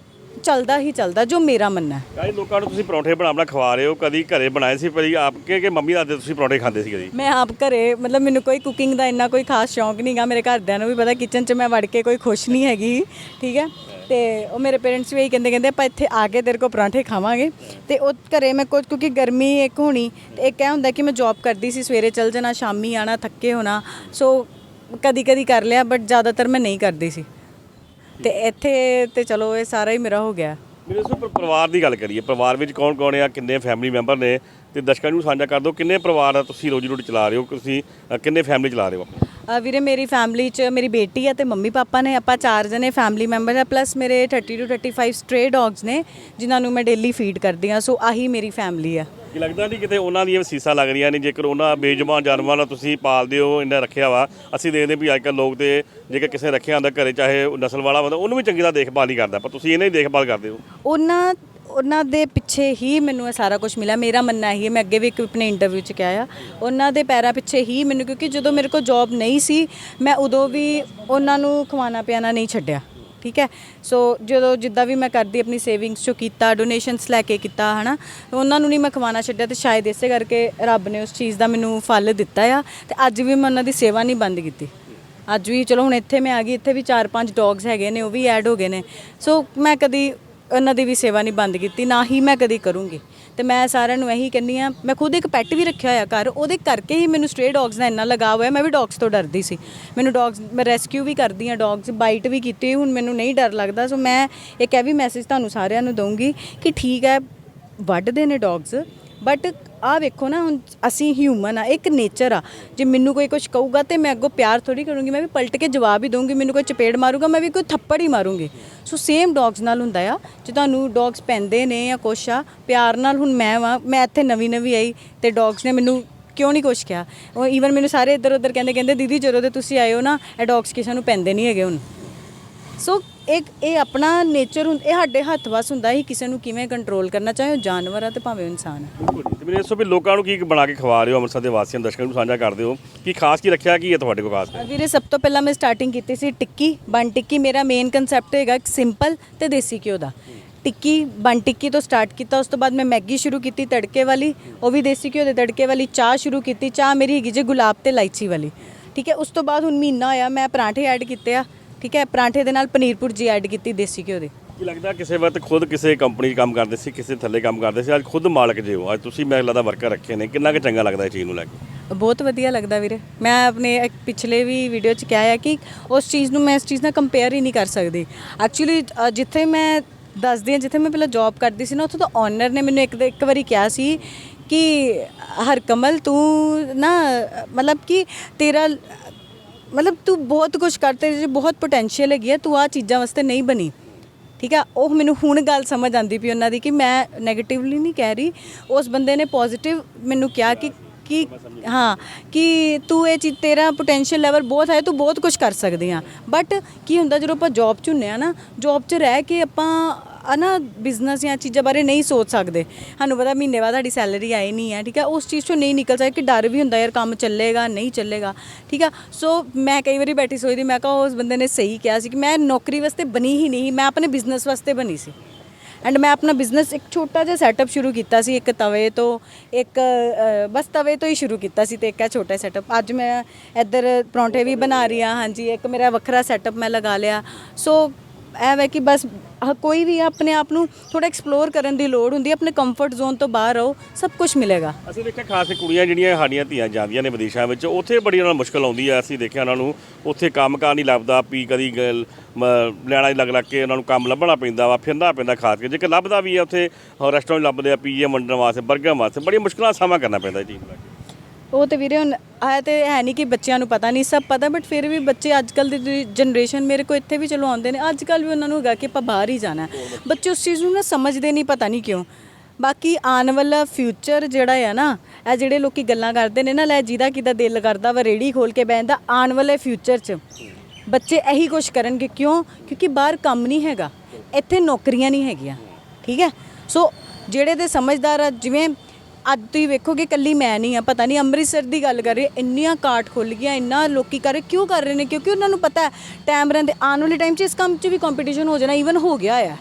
ਚੱਲਦਾ ਹੀ ਚੱਲਦਾ ਜੋ ਮੇਰਾ ਮੰਨਣਾ ਹੈ। ਕਾਈ ਲੋਕਾਂ ਨੂੰ ਤੁਸੀਂ ਪਰੌਂਠੇ ਬਣਾ ਬਣਾ ਖਵਾ ਰਹੇ ਹੋ ਕਦੀ ਘਰੇ ਬਣਾਏ ਸੀ ਪਰ ਆਪ ਕਿ ਕਿ ਮੰਮੀ ਦਾਦੇ ਤੁਸੀਂ ਪਰੌਂਠੇ ਖਾਂਦੇ ਸੀ ਕਦੀ? ਮੈਂ ਆਪ ਘਰੇ ਮਤਲਬ ਮੈਨੂੰ ਕੋਈ ਕੁਕਿੰਗ ਦਾ ਇੰਨਾ ਕੋਈ ਖਾਸ ਸ਼ੌਂਕ ਨਹੀਂਗਾ ਮੇਰੇ ਘਰਦਿਆਂ ਨੂੰ ਵੀ ਪਤਾ ਕਿਚਨ 'ਚ ਮੈਂ ਵੜ ਕੇ ਕੋਈ ਖੁਸ਼ ਨਹੀਂ ਹੈਗੀ ਠੀਕ ਹੈ? ਤੇ ਉਹ ਮੇਰੇ ਪੇਰੈਂਟਸ ਵੀ ਇਹੀ ਕਹਿੰਦੇ ਕਹਿੰਦੇ ਆਪਾਂ ਇੱਥੇ ਆ ਕੇ ਤੇਰੇ ਕੋ ਪਰਾਂਠੇ ਖਾਵਾਂਗੇ। ਤੇ ਉਹ ਘਰੇ ਮੈਂ ਕੁਝ ਕਿਉਂਕਿ ਗਰਮੀ ਇੱਕ ਹੋਣੀ ਤੇ ਇੱਕ ਇਹ ਹੁੰਦਾ ਕਿ ਮੈਂ ਜੌਬ ਕਰਦੀ ਸੀ ਸਵੇਰੇ ਚੱਲ ਜਾਣਾ ਸ਼ਾਮੀ ਆਣਾ ਥੱਕੇ ਹੋਣਾ ਸੋ ਕਦੀ ਕਦੀ ਕਰ ਲਿਆ ਬਟ ਜ਼ਿਆਦਾਤਰ ਮੈਂ ਨਹੀਂ ਕਰਦੀ ਸੀ। ਤੇ ਇੱਥੇ ਤੇ ਚਲੋ ਇਹ ਸਾਰਾ ਹੀ ਮੇਰਾ ਹੋ ਗਿਆ। ਮੇਰੇ ਸੋ ਪਰਿਵਾਰ ਦੀ ਗੱਲ ਕਰੀਏ, ਪਰਿਵਾਰ ਵਿੱਚ ਕੌਣ ਕੌਣ ਆ, ਕਿੰਨੇ ਫੈਮਿਲੀ ਮੈਂਬਰ ਨੇ? ਤੇ ਦਰਸ਼ਕਾਂ ਨੂੰ ਸਾਂਝਾ ਕਰ ਦਿਓ ਕਿੰਨੇ ਪਰਿਵਾਰ ਆ ਤੁਸੀਂ ਰੋਜੀ ਰੋਟੀ ਚਲਾ ਰਹੇ ਹੋ ਤੁਸੀਂ ਅ, ਕਿੰਨੇ ਫੈਮਿਲੀ ਚਲਾ ਰਹੇ ਹੋ? ਆਪਣੀ ਅ, ਵੀਰੇ ਮੇਰੀ ਫੈਮਿਲੀ 'ਚ ਮੇਰੀ ਬੇਟੀ ਹੈ ਤੇ ਮੰਮੀ ਪਾਪਾ ਨੇ ਆਪਾਂ ਚਾਰ ਜਣੇ ਫੈਮਿਲੀ ਮੈਂਬਰ ਹੈ ਪਲੱਸ ਮੇਰੇ 30 ਤੋਂ 35 ਸਟ੍ਰੇ ਡੌਗਸ ਨੇ ਜਿਨ੍ਹਾਂ ਨੂੰ ਮੈਂ ਡੇਲੀ ਫੀਡ ਕਰਦੀ ਹਾਂ ਸੋ ਆਹੀ ਮੇਰੀ ਫੈਮਿਲੀ ਆ। ਕੀ ਲੱਗਦਾ ਨਹੀਂ ਕਿਤੇ ਉਹਨਾਂ ਦੀਆਂ ਸੀਸਾਂ ਲੱਗ ਰਹੀਆਂ ਨੇ ਜੇਕਰ ਉਹਨਾਂ ਬੇਜਮਾਨ ਜਾਨਵਰਾਂ ਨੂੰ ਤੁਸੀਂ ਪਾਲਦੇ ਹੋ ਇੰਨਾ ਰੱਖਿਆ ਵਾ ਅਸੀਂ ਦੇਖਦੇ ਵੀ ਅੱਜ ਕੱਲ੍ਹ ਲੋਕ ਤੇ ਜੇਕਰ ਕਿਸੇ ਰੱਖਿਆ ਹੁੰਦਾ ਘਰੇ ਚਾਹੇ ਉਹ ਨਸਲ ਵਾਲਾ ਬੰਦਾ ਉਹਨੂੰ ਵੀ ਚੰਗੀ ਤਰ੍ਹਾਂ ਦੇਖਭਾਲ ਨਹੀਂ ਕਰਦਾ ਪਰ ਤੁਸੀਂ ਇਹਨਾਂ ਦੀ ਦੇਖਭਾਲ ਕਰਦੇ ਹੋ। ਉਹਨਾਂ ਉਹਨਾਂ ਦੇ ਪਿੱਛੇ ਹੀ ਮੈਨੂੰ ਇਹ ਸਾਰਾ ਕੁਝ ਮਿਲਿਆ। ਮੇਰਾ ਮੰਨਣਾ ਹੀ ਹੈ, ਮੈਂ ਅੱਗੇ ਵੀ ਇੱਕ ਆਪਣੇ ਇੰਟਰਵਿਊ 'ਚ ਕਿਹਾ ਆ। ਉਹਨਾਂ ਦੇ ਪੈਰਾਂ ਪਿੱਛੇ ਹੀ ਮੈਨੂੰ, ਕਿਉਂਕਿ ਜਦੋਂ ਮੇਰੇ ਕੋਲ ਜੌਬ ਨਹੀਂ ਸੀ, ਮੈਂ ਉਦੋਂ ਵੀ ਉਹਨਾਂ ਨੂੰ ਖਵਾਣਾ ਪਿਆਣਾ ਨਹੀਂ ਛੱਡਿਆ। ਠੀਕ ਹੈ? ਸੋ ਜਦੋਂ ਜਿੱਦਾਂ ਵੀ ਮੈਂ ਕਰਦੀ ਆਪਣੀ ਸੇਵਿੰਗਸ ਚੋਂ ਕੀਤਾ ਡੋਨੇਸ਼ਨਸ ਲੈ ਕੇ ਕੀਤਾ, ਹਨਾ, ਉਹਨਾਂ ਨੂੰ ਨਹੀਂ ਮੈਂ ਖਵਾਣਾ ਛੱਡਿਆ ਤੇ ਸ਼ਾਇਦ ਇਸੇ ਕਰਕੇ ਰੱਬ ਨੇ ਉਸ ਚੀਜ਼ ਦਾ ਮੈਨੂੰ ਫਲ ਦਿੱਤਾ ਆ ਤੇ ਅੱਜ ਵੀ ਮੈਂ ਉਹਨਾਂ ਦੀ ਸੇਵਾ ਨਹੀਂ ਬੰਦ ਕੀਤੀ। ਅੱਜ ਵੀ ਚਲੋ ਹੁਣ ਇੱਥੇ ਮੈਂ ਆ ਗਈ, ਇੱਥੇ ਵੀ ਚਾਰ ਪੰਜ ਡੌਗਸ ਹੈਗੇ ਨੇ, ਉਹ ਵੀ ਐਡ ਹੋ ਗਏ ਨੇ। ਸੋ ਮੈਂ ਕਦੀ ਉਹਨਾਂ ਦੀ ਵੀ ਸੇਵਾ ਨਹੀਂ ਬੰਦ ਕੀਤੀ, ਨਾ ਹੀ ਮੈਂ ਕਦੀ ਕਰੂੰਗੀ। ਤੇ ਮੈਂ ਸਾਰਿਆਂ ਨੂੰ ਇਹੀ ਕਹਿੰਦੀ ਆ ਮੈਂ ਖੁਦ ਇੱਕ ਪੈਟ ਵੀ ਰੱਖਿਆ ਹੋਇਆ ਘਰ, ਉਹਦੇ ਕਰਕੇ ਹੀ ਮੈਨੂੰ ਸਟ੍ਰੇ ਡੌਗਸ ਦਾ ਇੰਨਾ ਲਗਾਅ ਹੋਇਆ, ਮੈਂ ਵੀ ਡੌਗਸ ਤੋਂ ਡਰਦੀ ਸੀ। ਮੈਨੂੰ ਡੌਗਸ ਮੈਂ ਰੈਸਕਿਊ ਵੀ ਕਰਦੀ ਆ ਡੌਗਸ ਬਾਈਟ ਵੀ ਕੀਤੀ ਹੁਣ ਮੈਨੂੰ ਨਹੀਂ ਡਰ ਲੱਗਦਾ, ਸੋ ਮੈਂ ਇੱਕ ਇਹ ਵੀ ਮੈਸੇਜ ਤੁਹਾਨੂੰ ਸਾਰਿਆਂ ਨੂੰ ਦਊਂਗੀ ਕਿ ਠੀਕ ਹੈ, ਵੱਢਦੇ ਨੇ ਡੌਗਸ ਬਟ ਆ ਵੇਖੋ ਨਾ, ਹੁਣ ਅਸੀਂ ਹਿਊਮਨ ਆ, ਇੱਕ ਨੇਚਰ ਆ। ਜੇ ਮੈਨੂੰ ਕੋਈ ਕੁਝ ਕਹੂਗਾ ਤੇ ਮੈਂ ਅੱਗੋਂ ਪਿਆਰ ਥੋੜੀ ਕਰੂੰਗੀ, ਮੈਂ ਵੀ ਪਲਟ ਕੇ ਜਵਾਬ ਹੀ ਦਊਂਗੀ, ਮੈਨੂੰ ਕੋਈ ਚਪੇੜ ਮਾਰੂਗਾ, ਮੈਂ ਵੀ ਕੋਈ ਥੱਪੜ ਹੀ ਮਾਰੂੰਗੀ। ਸੋ ਸੇਮ ਡੌਗਸ ਨਾਲ ਹੁੰਦਾ ਆ, ਜੇ ਤੁਹਾਨੂੰ ਡੌਗਸ ਪੈਂਦੇ ਨੇ ਜਾਂ ਕੁਛ ਆ, ਪਿਆਰ ਨਾਲ ਹੁਣ ਮੈਂ ਵਾਂ, ਮੈਂ ਇੱਥੇ ਨਵੀਂ ਨਵੀਂ ਆਈ ਤੇ ਡੌਗਸ ਨੇ ਮੈਨੂੰ ਕਿਉਂ ਨਹੀਂ ਕੁਛ ਕਿਹਾ? ਉਹ ਈਵਨ ਮੈਨੂੰ ਸਾਰੇ ਇੱਧਰ ਉੱਧਰ ਕਹਿੰਦੇ ਕਹਿੰਦੇ, ਦੀਦੀ ਜਦੋਂ ਦੇ ਤੁਸੀਂ ਆਏ ਹੋ ਨਾ, ਇਹ ਡੌਗਸ ਕਿਸੇ ਨੂੰ ਪੈਂਦੇ ਨਹੀਂ ਹੈਗੇ ਹੁਣ। ਸੋ ਇੱਕ ਇਹ ਆਪਣਾ ਨੇਚਰ ਹੁੰਦਾ ਇਹ ਸਾਡੇ ਹੱਥ ਵਸ ਹੁੰਦਾ ਹੀ ਕਿਸੇ ਨੂੰ ਕਿਵੇਂ ਕੰਟਰੋਲ ਕਰਨਾ ਚਾਹੇ ਉਹ ਜਾਨਵਰ ਆ ਤੇ ਭਾਵੇਂ ਇਨਸਾਨ ਆ। ਬਿਲਕੁਲ। ਤੇ ਮੈਨੂੰ ਦੱਸੋ ਵੀ ਲੋਕਾਂ ਨੂੰ ਕੀ ਬਣਾ ਕੇ ਖਵਾ ਰਹੇ ਹੋ ਅੰਮ੍ਰਿਤਸਰ ਦੇ ਵਾਸੀਆਂ ਦਰਸ਼ਕਾਂ ਨੂੰ ਸਾਂਝਾ ਕਰਦੇ ਹੋ? ਕੀ ਖਾਸ ਕੀ ਰੱਖਿਆ ਕੀ ਹੈ ਤੁਹਾਡੇ ਕੋਲ ਖਾਸ? ਵੀਰੇ ਸਭ ਤੋਂ ਪਹਿਲਾਂ ਮੈਂ ਸਟਾਰਟਿੰਗ ਕੀਤੀ ਸੀ ਟਿੱਕੀ ਬਨ ਟਿੱਕੀ। ਮੇਰਾ ਮੇਨ ਕਨਸੈਪਟ ਹੈਗਾ ਸਿੰਪਲ ਤੇ ਦੇਸੀ ਘਿਓ ਦਾ। ਟਿੱਕੀ ਬਨ ਟਿੱਕੀ ਤੋਂ ਸਟਾਰਟ ਕੀਤਾ ਉਸ ਤੋਂ ਬਾਅਦ ਮੈਂ ਮੈਗੀ ਸ਼ੁਰੂ ਕੀਤੀ ਤੜਕੇ ਵਾਲੀ ਉਹ ਵੀ ਦੇਸੀ ਘਿਓ ਦੇ ਤੜਕੇ ਵਾਲੀ ਚਾਹ ਸ਼ੁਰੂ ਕੀਤੀ। ਚਾਹ ਮੇਰੀ ਹੈਗੀ ਜੇ ਗੁਲਾਬ ਤੇ ਇਲਾਇਚੀ ਵਾਲੀ। ਠੀਕ ਹੈ ਉਸ ਤੋਂ ਬਾਅਦ ਹੁਣ ਮਹੀਨਾ ਹੋਇਆ ਮੈਂ ਪਰਾਂਠੇ ਐਡ ਕੀਤੇ ਆ। ਠੀਕ ਹੈ ਪਰਾਂਠੇ ਦੇ ਨਾਲ ਪਨੀਰ ਭੁਰਜੀ ਐਡ ਕੀਤੀ ਦੇਸੀ ਘਿਓ ਦੇ। ਕੀ ਲੱਗਦਾ ਕਿਸੇ ਵਕਤ ਖੁਦ ਕਿਸੇ ਕੰਪਨੀ 'ਚ ਕੰਮ ਕਰਦੇ ਸੀ ਕਿਸੇ ਥੱਲੇ ਕੰਮ ਕਰਦੇ ਸੀ? ਅੱਜ ਖੁਦ ਮਾਲਕ ਜੇ ਹੋ ਅੱਜ ਤੁਸੀਂ ਮੈਨੂੰ ਲੱਗਦਾ ਵਰਕਰ ਰੱਖੇ ਨੇ ਕਿੰਨਾ ਕੁ ਚੰਗਾ ਲੱਗਦਾ ਇਹ ਚੀਜ਼ ਨੂੰ ਲੈ ਕੇ? ਬਹੁਤ ਵਧੀਆ ਲੱਗਦਾ ਵੀਰੇ। ਮੈਂ ਆਪਣੇ ਇੱਕ ਪਿਛਲੇ ਵੀ ਵੀਡੀਓ 'ਚ ਕਿਹਾ ਹੈ ਕਿ ਉਸ ਚੀਜ਼ ਨੂੰ ਮੈਂ ਇਸ ਚੀਜ਼ ਨਾਲ ਕੰਪੇਅਰ ਹੀ ਨਹੀਂ ਕਰ ਸਕਦੀ। ਐਕਚੁਅਲੀ ਜਿੱਥੇ ਮੈਂ ਦੱਸਦੀ ਹਾਂ ਜਿੱਥੇ ਮੈਂ ਪਹਿਲਾਂ ਜੌਬ ਕਰਦੀ ਸੀ ਨਾ ਉੱਥੇ ਤਾਂ ਓਨਰ ਨੇ ਮੈਨੂੰ ਇੱਕ ਇੱਕ ਵਾਰੀ ਕਿਹਾ ਸੀ ਕਿ ਹਰਕਮਲ ਤੂੰ ਨਾ ਮਤਲਬ ਕਿ ਤੇਰਾ ਮਤਲਬ ਤੂੰ ਬਹੁਤ ਕੁਝ ਕਰ, ਤੇਰੇ 'ਚ ਬਹੁਤ ਪੋਟੈਂਸ਼ੀਅਲ ਹੈਗੀ ਹੈ ਤੂੰ ਆ ਚੀਜ਼ਾਂ ਵਾਸਤੇ ਨਹੀਂ ਬਣੀ। ਠੀਕ ਆ? ਉਹ ਮੈਨੂੰ ਹੁਣ ਗੱਲ ਸਮਝ ਆਂਦੀ ਪਈ ਉਹਨਾਂ ਦੀ ਕਿ ਮੈਂ 네ਗੇਟਿਵਲੀ ਨਹੀਂ ਕਹਿ ਰਹੀ। ਉਸ ਬੰਦੇ ਨੇ ਪੋਜ਼ਿਟਿਵ ਮੈਨੂੰ ਕਿਹਾ ਕਿ ਕਿ ਹਾਂ, ਕਿ ਤੂੰ ਇਹ ਚੀਜ਼ ਤੇਰਾ ਪੋਟੈਂਸ਼ੀਅਲ ਲੈਵਲ ਬਹੁਤ ਹੈ, ਤੂੰ ਬਹੁਤ ਕੁਝ ਕਰ ਸਕਦੀ ਆ। ਬਟ ਕੀ ਹੁੰਦਾ ਜਦੋਂ ਆਪਾਂ ਜੌਬ 'ਚ ਹੁੰਨੇ ਆ ਨਾ ਜੌਬ 'ਚ ਰਹਿ ਕੇ ਆਪਾਂ ਨਾ ਬਿਜ਼ਨਸ ਜਾਂ ਚੀਜ਼ਾਂ ਬਾਰੇ ਨਹੀਂ ਸੋਚ ਸਕਦੇ। ਸਾਨੂੰ ਪਤਾ ਮਹੀਨੇ ਬਾਅਦ ਸਾਡੀ ਸੈਲਰੀ ਆਈ ਨਹੀਂ ਹੈ, ਠੀਕ ਹੈ? ਉਸ ਚੀਜ਼ 'ਚੋਂ ਨਹੀਂ ਨਿਕਲ ਸਕਦੇ ਕਿ ਡਰ ਵੀ ਹੁੰਦਾ ਯਾਰ ਕੰਮ ਚੱਲੇਗਾ, ਨਹੀਂ ਚੱਲੇਗਾ, ਠੀਕ ਆ ਸੋ ਮੈਂ ਕਈ ਵਾਰੀ ਬੈਠੀ ਸੋਚਦੀ ਮੈਂ ਕਿਹਾ ਉਸ ਬੰਦੇ ਨੇ ਸਹੀ ਕਿਹਾ ਸੀ ਕਿ ਮੈਂ ਨੌਕਰੀ ਵਾਸਤੇ ਬਣੀ ਹੀ ਨਹੀਂ, ਮੈਂ ਆਪਣੇ ਬਿਜ਼ਨਸ ਵਾਸਤੇ ਬਣੀ ਸੀ। ਐਂਡ ਮੈਂ ਆਪਣਾ ਬਿਜ਼ਨਸ ਇੱਕ ਛੋਟਾ ਜਿਹਾ ਸੈਟਅਪ ਸ਼ੁਰੂ ਕੀਤਾ ਸੀ, ਇੱਕ ਤਵੇ ਤੋਂ, ਇੱਕ ਬਸ ਤਵੇ ਤੋਂ ਹੀ ਸ਼ੁਰੂ ਕੀਤਾ ਸੀ ਤੇ ਇੱਕ ਹੈ ਛੋਟਾ ਸੈਟਅਪ ਅੱਜ ਮੈਂ ਇੱਧਰ ਪਰੌਂਠੇ ਵੀ ਬਣਾ ਰਹੀ ਹਾਂ, ਹਾਂਜੀ, ਇੱਕ ਮੇਰਾ ਵੱਖਰਾ ਸੈਟਅਪ ਮੈਂ ਲਗਾ ਲਿਆ। ਸੋ ਇਹ ਹੈ ਕਿ ਬਸ ਹ ਕੋਈ ਵੀ ਆਪਣੇ ਆਪ ਨੂੰ ਥੋੜਾ ਐਕਸਪਲੋਰ ਕਰਨ ਦੀ ਲੋੜ ਹੁੰਦੀ ਹੈ, ਆਪਣੇ ਕੰਫਰਟ ਜ਼ੋਨ ਤੋਂ ਬਾਹਰ ਰਹੋ, ਸਭ ਕੁਝ ਮਿਲੇਗਾ। ਅਸੀਂ ਦੇਖਿਆ ਖਾਸ ਕਰਕੇ ਕੁੜੀਆਂ ਜਿਹੜੀਆਂ ਸਾਡੀਆਂ ਧੀਆਂ ਜਾਂਦੀਆਂ ਨੇ ਵਿਦੇਸ਼ਾਂ ਵਿੱਚ, ਉੱਥੇ ਬੜੀ ਉਹਨਾਂ ਨੂੰ ਮੁਸ਼ਕਲ ਆਉਂਦੀ ਆ। ਅਸੀਂ ਦੇਖਿਆ ਉਹਨਾਂ ਨੂੰ ਉੱਥੇ ਕੰਮਕਾਰ ਨਹੀਂ ਲੱਭਦਾ ਪੀ ਕਦੀ ਗੱਲ ਮ- ਲੈਣਾ ਹੀ ਲੱਗ ਲੱਗ ਕੇ ਉਹਨਾਂ ਨੂੰ ਕੰਮ ਲੱਭਣਾ ਪੈਂਦਾ ਵਾ, ਫਿਰਨਾ ਪੈਂਦਾ ਖਾਸ ਕੇ ਜੇਕਰ ਲੱਭਦਾ ਵੀ ਆ, ਉੱਥੇ ਰੈਸਟੋਰੈਂਟ ਲੱਭਦੇ ਆ ਪੀਏ ਵੰਡਣ ਵਾਸਤੇ 버ਗਰ ਵਾਸਤੇ ਬੜੀ ਮੁਸ਼ਕਲਾਂ ਦਾ ਸਾਹਮਣਾ ਕਰਨਾ ਪੈਂਦਾ ਇਹ ਚੀਜ਼ ਨੂੰ ਲੈ ਕੇ ਉਹ ਤੇ ਵੀਰੇ ਹੁਣ ਆਇਆ ਤੇ ਹੈ ਨਹੀਂ ਕਿ ਬੱਚਿਆਂ ਨੂੰ ਪਤਾ ਨਹੀਂ, ਸਭ ਪਤਾ ਬਟ ਫਿਰ ਵੀ ਬੱਚੇ ਅੱਜ ਕੱਲ ਦੀ ਜਨਰੇਸ਼ਨ ਮੇਰੇ ਕੋ ਇੱਥੇ ਵੀ ਚਲੋ ਆਉਂਦੇ ਨੇ ਅੱਜ ਕੱਲ ਵੀ ਉਹਨਾਂ ਨੂੰ ਹੈਗਾ ਕਿ ਆਪਾਂ ਬਾਹਰ ਹੀ ਜਾਣਾ ਬੱਚੇ ਉਸ ਚੀਜ਼ ਨੂੰ ਨਾ ਸਮਝਦੇ ਨਹੀਂ, ਪਤਾ ਨਹੀਂ ਕਿਉਂ। ਬਾਕੀ ਆਉਣ ਵਾਲਾ ਫਿਊਚਰ ਜਿਹੜਾ ਹੈ ਨਾ, ਇਹ ਜਿਹੜੇ ਲੋਕੀ ਗੱਲਾਂ ਕਰਦੇ ਨੇ ਨਾ, ਲੈ ਜਿਹਦਾ ਕਿਦਾ ਦਿਲ ਕਰਦਾ ਵਾ ਰੇੜੀ ਖੋਲ ਕੇ ਬੈਠਦਾ ਆਉਣ ਵਾਲੇ ਫਿਊਚਰ 'ਚ ਬੱਚੇ ਇਹੀ ਕੁਛ ਕਰਨਗੇ, ਕਿਉਂ? ਕਿਉਂਕਿ ਬਾਹਰ ਕੰਮ ਨਹੀਂ ਹੈਗਾ, ਇੱਥੇ ਨੌਕਰੀਆਂ ਨਹੀਂ ਹੈਗੀਆਂ, ਠੀਕ ਹੈ? ਸੋ ਜਿਹੜੇ ਤੇ ਸਮਝਦਾਰ ਆ, ਜਿਵੇਂ ਅੱਜ ਤੁਸੀਂ ਵੇਖੋਗੇ ਕੱਲੀ ਮੈਂ ਨਹੀਂ ਆ, ਪਤਾ ਨਹੀਂ ਅੰਮ੍ਰਿਤਸਰ ਦੀ ਗੱਲ ਕਰ ਰਹੀ ਇੰਨੀਆਂ ਕਾਟ ਖੁੱਲ ਗਈਆਂ, ਇੰਨਾ ਲੋਕੀ ਕਰ ਰਹੇ, ਕਿਉਂ ਕਰ ਰਹੇ ਨੇ? ਕਿਉਂਕਿ ਉਹਨਾਂ ਨੂੰ ਪਤਾ ਹੈ ਟਾਈਮ ਰਹਿੰਦੇ, ਆਉਣ ਵਾਲੇ ਟਾਈਮ 'ਚ ਇਸ ਕੰਮ 'ਚ ਵੀ ਕੰਪੀਟੀਸ਼ਨ ਹੋ ਜਾਣਾ ਈਵਨ ਹੋ ਗਿਆ ਆ।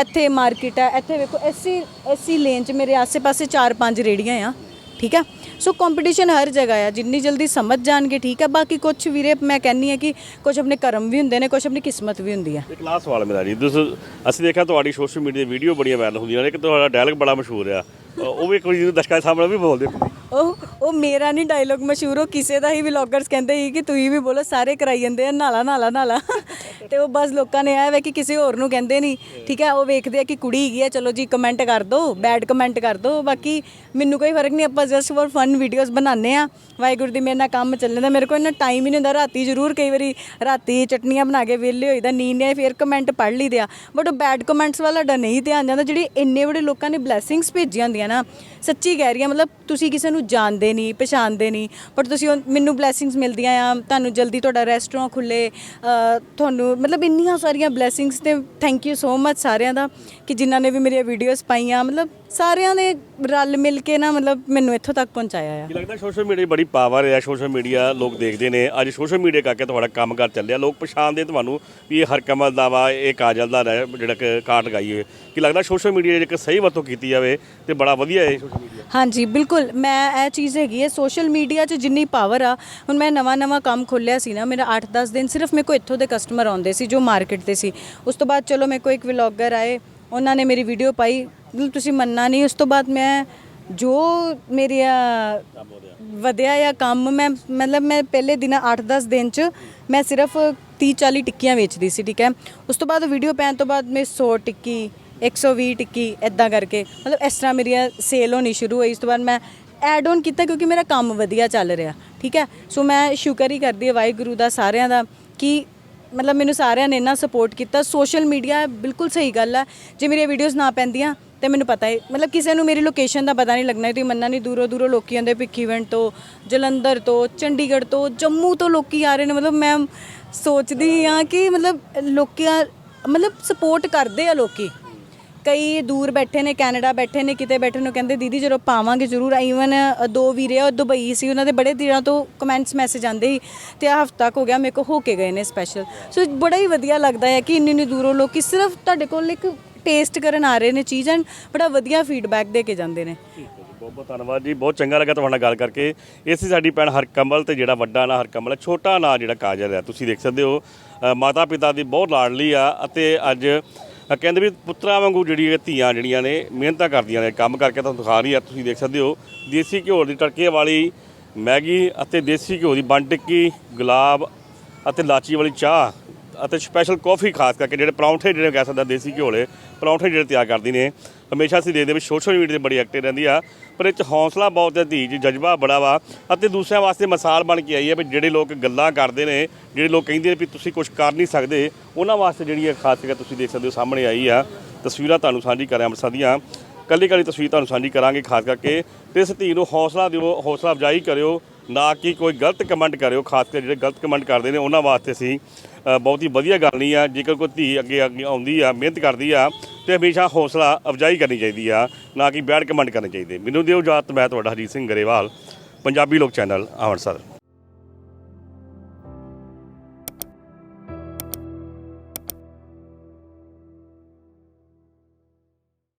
ਇੱਥੇ ਮਾਰਕੀਟ ਹੈ ਇੱਥੇ ਵੇਖੋ, ਐਸੀ ਐਸੀ ਲੇਨ 'ਚ ਮੇਰੇ ਆਸੇ-ਪਾਸੇ 4-5 ਰੇੜੀਆਂ ਆ, ਠੀਕ ਹੈ ਸੋ ਕੰਪੀਟੀਸ਼ਨ ਹਰ ਜਗ੍ਹਾ ਆ, ਜਿੰਨੀ ਜਲਦੀ ਸਮਝ ਜਾਣਗੇ, ਠੀਕ ਹੈ ਬਾਕੀ ਕੁਝ ਵੀਰੇ, ਮੈਂ ਕਹਿੰਨੀ ਆ ਕਿ ਕੁਝ ਆਪਣੇ ਕਰਮ ਵੀ ਹੁੰਦੇ ਨੇ ਕੁਝ ਆਪਣੀ ਕਿਸਮਤ ਵੀ ਹੁੰਦੀ ਹੈ ਇੱਕ ਲਾਸਟ ਸਵਾਲ ਮੇਰਾ ਜੀ, ਤੁਸੀਂ, ਅਸੀਂ ਦੇਖਿਆ ਤੁਹਾਡੀ ਸੋਸ਼ਲ ਮੀਡੀਆ ਦੀ ਵੀਡੀਓ ਬੜੀਆਂ ਵਾਇਰਲ ਹੁੰਦੀਆਂ ਨੇ ਕਿ ਤੁਹਾਡਾ ਡਾਇਲੌਗ ਬੜਾ ਮਸ਼ਹੂਰ ਆ। ਉਹ ਵੀ ਇੱਕ ਦਰਸ਼ਕਾਂ ਦੇ ਸਾਹਮਣੇ ਵੀ ਬੋਲਦੇ ਉਹ ਉਹ ਮੇਰਾ ਨਹੀਂ ਡਾਇਲੋਗ ਮਸ਼ਹੂਰ, ਉਹ ਕਿਸੇ ਦਾ ਹੀ ਵਲੌਗਰਸ ਕਹਿੰਦੇ ਸੀ ਕਿ ਤੁਸੀਂ ਵੀ ਬੋਲੋ, ਸਾਰੇ ਕਰਾਈ ਜਾਂਦੇ ਆ, ਨਾਲਾ ਨਾਲਾ ਨਾਲਾ। ਤੇ ਉਹ ਬਸ ਲੋਕਾਂ ਨੇ ਆਇਆ ਵੇ ਕਿ ਕਿਸੇ ਹੋਰ ਨੂੰ ਕਹਿੰਦੇ ਨਹੀਂ। ਠੀਕ ਹੈ, ਉਹ ਵੇਖਦੇ ਆ ਕਿ ਕੁੜੀ ਹੈਗੀ ਹੈ ਚਲੋ ਜੀ ਕਮੈਂਟ ਕਰ ਦਿਓ ਬੈਡ ਕਮੈਂਟ ਕਰ ਦਿਓ ਬਾਕੀ ਮੈਨੂੰ ਕੋਈ ਫ਼ਰਕ ਨਹੀਂ, ਆਪਾਂ ਜਸਟ ਫॉर ਫਨ ਵੀਡੀਓਜ਼ ਬਣਾਉਂਦੇ ਆ ਵਾਹਿਗੁਰੂ ਦੀ ਮੇਰੇ ਨਾਲ ਕੰਮ ਚੱਲਣ ਦਾ, ਮੇਰੇ ਕੋਲ ਇੰਨਾ ਟਾਈਮ ਹੀ ਨਹੀਂ ਹੁੰਦਾ। ਰਾਤੀ ਜ਼ਰੂਰ ਕਈ ਵਾਰੀ ਰਾਤੀ ਚਟਨੀਆਂ ਬਣਾ ਕੇ ਵਿਹਲੇ ਹੋਈਦਾ ਨੀਂਦ ਨੇ ਫਿਰ ਕਮੈਂਟ ਪੜ੍ਹ ਲਈਦੇ ਆ। ਬਟ ਉਹ ਬੈਡ ਕਮੈਂਟਸ ਵਾਲਾ ਡਾ ਨਹੀਂ ਧਿਆਨ ਜਾਂਦਾ, ਜਿਹੜੀ ਇੰਨੇ ਬੜੇ ਲੋਕਾਂ ਨੇ ਬਲੇਸਿੰਗਸ ਭੇਜੀਆਂ ਹੁੰਦੀਆਂ ਨਾ ਸੱਚੀ ਕਹਿ ਰਹੀ ਹਾਂ, ਮਤਲਬ ਤੁਸੀਂ ਕਿਸੇ ਨੂੰ ਜਾਣਦੇ ਨਹੀਂ, ਪਛਾਣਦੇ ਨਹੀਂ ਪਰ ਤੁਸੀਂ ਉਹ- ਮੈਨੂੰ ਬਲੇਸਿੰਗਸ ਮਿਲਦੀਆਂ ਆ, ਤੁਹਾਨੂੰ ਜਲਦੀ ਤੁਹਾਡਾ ਰੈਸਟੋਰੈਂਟ ਖੁੱਲੇ ਤੁਹਾਨੂੰ ਮਤਲਬ ਇੰਨੀਆਂ ਸਾਰੀਆਂ ਬਲੇਸਿੰਗਸ ਤੇ ਥੈਂਕ ਯੂ ਸੋ ਮਚ ਸਾਰਿਆਂ ਦਾ ਕਿ ਜਿਨ੍ਹਾਂ ਨੇ ਵੀ ਮੇਰੀਆਂ ਵੀਡੀਓਜ਼ ਪਾਈਆਂ, ਮਤਲਬ ਸਾਰਿਆਂ ਨੇ ਰਲ ਮਿਲ ਕੇ ਨਾ ਮਤਲਬ ਮੈਨੂੰ ਇੱਥੋਂ ਤੱਕ ਪਹੁੰਚਾਇਆ ਆ। ਕੀ ਲੱਗਦਾ ਸੋਸ਼ਲ ਮੀਡੀਆ ਬੜੀ ਪਾਵਰ ਹੈ ਸੋਸ਼ਲ ਮੀਡੀਆ ਲੋਕ ਦੇਖਦੇ ਨੇ। ਅੱਜ ਸੋਸ਼ਲ ਮੀਡੀਆ ਕਰਕੇ ਤੁਹਾਡਾ ਕੰਮ ਕਰ ਚੱਲਿਆ। ਲੋਕ ਪਛਾਣਦੇ ਤੁਹਾਨੂੰ ਵੀ ਇਹ ਹਰਕਮਲ ਦਾ ਵਾ ਇਹ ਕਾਜਲ ਦਾ ਰਹਿ- ਜਿਹੜਾ ਕਿ ਕਾਟ ਗਾਈ ਹੋਏ ਕੀ ਲੱਗਦਾ ਸੋਸ਼ਲ ਮੀਡੀਆ ਜੇ ਕਿ ਸਹੀ ਵਰਤੋਂ ਕੀਤੀ ਜਾਵੇ ਤੇ ਬੜਾ ਵਧੀਆ ਹੈ ਸੋਸ਼ਲ ਮੀਡੀਆ ਹਾਂਜੀ ਬਿਲਕੁਲ। ਮੈਂ ਇਹ ਚੀਜ਼ ਹੈਗੀ ਹੈ ਸੋਸ਼ਲ ਮੀਡੀਆ 'ਚ ਜਿੰਨੀ ਪਾਵਰ ਆ ਹੁਣ ਮੈਂ ਨਵਾਂ ਨਵਾਂ ਕੰਮ ਖੋਲ੍ਹਿਆ ਸੀ ਨਾ ਮੇਰਾ 8-10 ਦਿਨ ਸਿਰਫ ਮੇਰੇ ਕੋ ਇੱਥੋਂ ਦੇ ਕਸਟਮਰ ਆਉਂਦੇ ਸੀ ਜੋ ਮਾਰਕੀਟ ਦੇ ਸੀ। ਉਸ ਤੋਂ ਬਾਅਦ ਚਲੋ ਮੇਰੇ ਕੋ ਇੱਕ ਵਲੌਗਰ ਆਏ ਉਹਨਾਂ ਨੇ ਮੇਰੀ ਵੀਡੀਓ ਪਾਈ। ਮਤਲਬ ਤੁਸੀਂ ਮੰਨਣਾ ਨਹੀਂ, ਉਸ ਤੋਂ ਬਾਅਦ ਮੈਂ ਜੋ ਮੇਰੀਆਂ ਵਧਿਆ ਆ ਕੰਮ, ਮੈਂ ਮਤਲਬ ਮੈਂ ਪਹਿਲੇ ਦਿਨ 8-10 ਦਿਨ 'ਚ ਮੈਂ ਸਿਰਫ 30-40 ਟਿੱਕੀਆਂ ਵੇਚਦੀ ਸੀ, ਠੀਕ ਹੈ। ਉਸ ਤੋਂ ਬਾਅਦ ਵੀਡੀਓ ਪੈਣ ਤੋਂ ਬਾਅਦ ਮੈਂ 100 ਟਿੱਕੀ 120 ਟਿੱਕੀ ਇਦਾਂ ਕਰਕੇ, ਮਤਲਬ ਇਸ ਤਰ੍ਹਾਂ ਮੇਰੀਆਂ ਸੇਲ ਹੋਣੀ ਸ਼ੁਰੂ ਹੋਈ। ਉਸ ਤੋਂ ਬਾਅਦ ਮੈਂ ਐਡ ਔਨ ਕੀਤਾ ਕਿਉਂਕਿ ਮੇਰਾ ਕੰਮ ਵਧੀਆ ਚੱਲ ਰਿਹਾ, ਠੀਕ ਹੈ। ਸੋ ਮੈਂ ਸ਼ੁਕਰ ਹੀ ਕਰਦੀ ਹਾਂ ਵਾਹਿਗੁਰੂ ਦਾ ਸਾਰਿਆਂ ਦਾ ਕਿ ਮਤਲਬ ਮੈਨੂੰ ਸਾਰਿਆਂ ਨੇ ਇੰਨਾ ਸਪੋਰਟ ਕੀਤਾ। ਸੋਸ਼ਲ ਮੀਡੀਆ ਬਿਲਕੁਲ ਸਹੀ ਗੱਲ ਆ। ਜੇ ਮੇਰੀਆਂ ਵੀਡੀਓਜ਼ ਨਾ ਪੈਂਦੀਆਂ, ਤੇ ਮੈਨੂੰ ਪਤਾ ਹੈ ਮਤਲਬ ਕਿਸੇ ਨੂੰ ਮੇਰੀ ਲੋਕੇਸ਼ਨ ਦਾ ਪਤਾ ਨਹੀਂ ਲੱਗਣਾ, ਤੁਸੀਂ ਮੰਨਣਾ ਨਹੀਂ ਦੂਰੋਂ ਦੂਰੋਂ ਲੋਕੀ ਆਉਂਦੇ ਭਿੱਖੀਵਿੰਡ ਤੋਂ, ਜਲੰਧਰ ਤੋਂ, ਚੰਡੀਗੜ੍ਹ ਤੋਂ, ਜੰਮੂ ਤੋਂ ਲੋਕੀ ਆ ਰਹੇ ਨੇ। ਮਤਲਬ ਮੈਂ ਸੋਚਦੀ ਹਾਂ ਕਿ ਮਤਲਬ ਲੋਕਾਂ ਮਤਲਬ ਸਪੋਰਟ ਕਰਦੇ ਆ ਲੋਕੀ। ਕਈ ਦੂਰ ਬੈਠੇ ਨੇ, ਕੈਨੇਡਾ ਬੈਠੇ ਨੇ, ਕਿਤੇ ਬੈਠੇ ਨੇ, ਉਹ ਕਹਿੰਦੇ, ਦੀਦੀ, ਜਦੋਂ ਪਾਵਾਂਗੇ ਜ਼ਰੂਰ। ਈਵਨ ਦੋ ਵੀਰੇ ਉਹ ਦੁਬਈ ਸੀ, ਉਹਨਾਂ ਦੇ ਬੜੇ ਦਿਨਾਂ ਤੋਂ ਕਮੈਂਟਸ ਮੈਸੇਜ ਆਉਂਦੇ ਸੀ ਤੇ ਆ ਹਫਤਾ ਹੋ ਗਿਆ, ਮੇਰੇ ਕੋ ਹੋ ਕੇ ਗਏ ਨੇ ਸਪੈਸ਼ਲ ਸੋ ਬੜਾ ਹੀ ਵਧੀਆ ਲੱਗਦਾ ਹੈ ਕਿ ਇੰਨੀ ਇੰਨੀ ਦੂਰੋਂ ਲੋਕੀ ਸਿਰਫ ਤੁਹਾਡੇ ਕੋਲ ਇੱਕ ਟੇਸਟ ਕਰਨ ਆ ਰਹੇ ਨੇ ਚੀਜ਼ ਐਂਡ ਬੜਾ ਵਧੀਆ ਫੀਡਬੈਕ ਦੇ ਕੇ ਜਾਂਦੇ ਨੇ। ਬਹੁਤ ਬਹੁਤ ਧੰਨਵਾਦ ਜੀ। ਬਹੁਤ ਚੰਗਾ ਲੱਗਾ ਤੁਹਾਡੇ ਨਾਲ ਗੱਲ ਕਰਕੇ। ਇਹ ਸੀ ਸਾਡੀ ਭੈਣ ਹਰਕਮਲ ਤੇ ਜਿਹੜਾ ਵੱਡਾ ਨਾਂ ਹਰਕਮਲ ਹੈ, ਛੋਟਾ ਨਾਂ ਜਿਹੜਾ ਕਾਜਲ ਹੈ। ਤੁਸੀਂ ਦੇਖ ਸਕਦੇ ਹੋ ਮਾਤਾ ਪਿਤਾ ਦੀ ਬਹੁਤ ਲਾਡਲੀ ਆ ਅਤੇ ਅੱਜ ਅ, ਕਹਿੰਦੇ ਵੀ ਪੁੱਤਰਾਂ ਵਾਂਗੂ ਜਿਹੜੀ ਇਹ ਧੀਆਂ ਜਿਹੜੀਆਂ ਨੇ ਮਿਹਨਤਾਂ ਕਰਦੀਆਂ ਨੇ ਕੰਮ ਕਰਕੇ ਤੁਹਾਨੂੰ ਦਿਖਾ ਰਹੀ ਆ ਤੁਸੀਂ ਦੇਖ ਸਕਦੇ ਹੋ। ਦੇਸੀ ਘਿਓ ਦੀ ਤੜਕੇ ਵਾਲੀ ਮੈਗੀ ਅਤੇ ਦੇਸੀ ਘਿਓ ਦੀ ਬੰਨ ਟਿੱਕੀ ਗੁਲਾਬ ਅਤੇ ਲਾਚੀ ਵਾਲੀ ਚਾਹ ਅਤੇ ਸਪੈਸ਼ਲ ਕੌਫੀ ਖਾਸ ਕਰਕੇ ਜਿਹੜੇ ਪਰੌਂਠੇ ਜਿਹੜੇ ਕਹਿ ਸਕਦਾ ਦੇਸੀ ਘਿਓ ਵਾਲੇ ਪਰੌਂਠੇ ਜਿਹੜੇ ਤਿਆਰ ਕਰਦੀ ਨੇ। ਹਮੇਸ਼ਾ ਅਸੀਂ ਦੇਖਦੇ ਵੀ ਸੋਸ਼ਲ ਮੀਡੀਆ ਤੇ ਬੜੀ ਐਕਟਿਵ ਰਹਿੰਦੀ ਆ। ਪਰ ਇਹ ਚ ਹੌਸਲਾ ਬਹੁਤ ਹੈ ਧੀ 'ਚ ਜਜ਼ਬਾ ਬੜਾ ਵਾ। ਅਤੇ ਦੂਸਰਿਆਂ ਵਾਸਤੇ ਮਿਸਾਲ ਬਣ ਕੇ ਆਈ ਹੈ ਵੀ ਜਿਹੜੇ ਲੋਕ ਗੱਲਾਂ ਕਰਦੇ ਨੇ, ਜਿਹੜੇ ਲੋਕ ਕਹਿੰਦੇ ਨੇ ਵੀ ਤੁਸੀਂ ਕੁਝ ਕਰ ਨਹੀਂ ਸਕਦੇ, ਉਹਨਾਂ ਵਾਸਤੇ ਜਿਹੜੀ ਇਹ ਖਾਸ ਤੁਸੀਂ ਦੇਖ ਸਕਦੇ ਹੋ ਸਾਹਮਣੇ ਆਈ ਆ। ਤਸਵੀਰਾਂ ਤੁਹਾਨੂੰ ਸਾਂਝੀ ਕਰਾਂ ਅੰਮ੍ਰਿਤਸਰ ਦੀਆਂ। ਕੱਲੀ ਕੱਲੀ ਤਸਵੀਰ ਤੁਹਾਨੂੰ ਸਾਂਝੀ ਕਰਾਂਗੇ ਖਾਸ ਕਰਕੇ। ਤੇ ਇਸ ਧੀ ਨੂੰ ਹੌਸਲਾ ਦਿਓ, ਹੌਸਲਾ ਅਫਜਾਈ ਕਰਿਓ, ਨਾ ਕਿ ਕੋਈ ਗਲਤ ਕਮੈਂਟ ਕਰਿਓ, ਖਾਸ ਕਰ ਜਿਹੜੇ ਗਲਤ ਕਮੈਂਟ ਕਰਦੇ ਨੇ, ਉਹਨਾਂ ਵਾਸਤੇ ਅਸੀਂ ਬਹੁਤ ਹੀ ਵਧੀਆ ਗੱਲ ਨਹੀਂ ਆ। ਜੇਕਰ ਕੋਈ ਧੀ ਅੱਗੇ ਅੱਗੇ ਆਉਂਦੀ ਆ, ਮਿਹਨਤ ਕਰਦੀ ਆ, ਤੇ ਹਮੇਸ਼ਾ ਹੌਸਲਾ ਅਫਜਾਈ ਕਰਨੀ ਚਾਹੀਦੀ ਆ, ਨਾ ਕਿ ਬੈਡ ਕਮੈਂਟ ਕਰਨੇ ਚਾਹੀਦੇ। ਮੈਨੂੰ ਦਿਓ ਜਾਤ ਮੈਂ ਤੁਹਾਡਾ ਹਰਜੀਤ ਸਿੰਘ ਗਰੇਵਾਲ, ਪੰਜਾਬੀ ਲੋਕ ਚੈਨਲ, ਅੰਮ੍ਰਿਤਸਰ।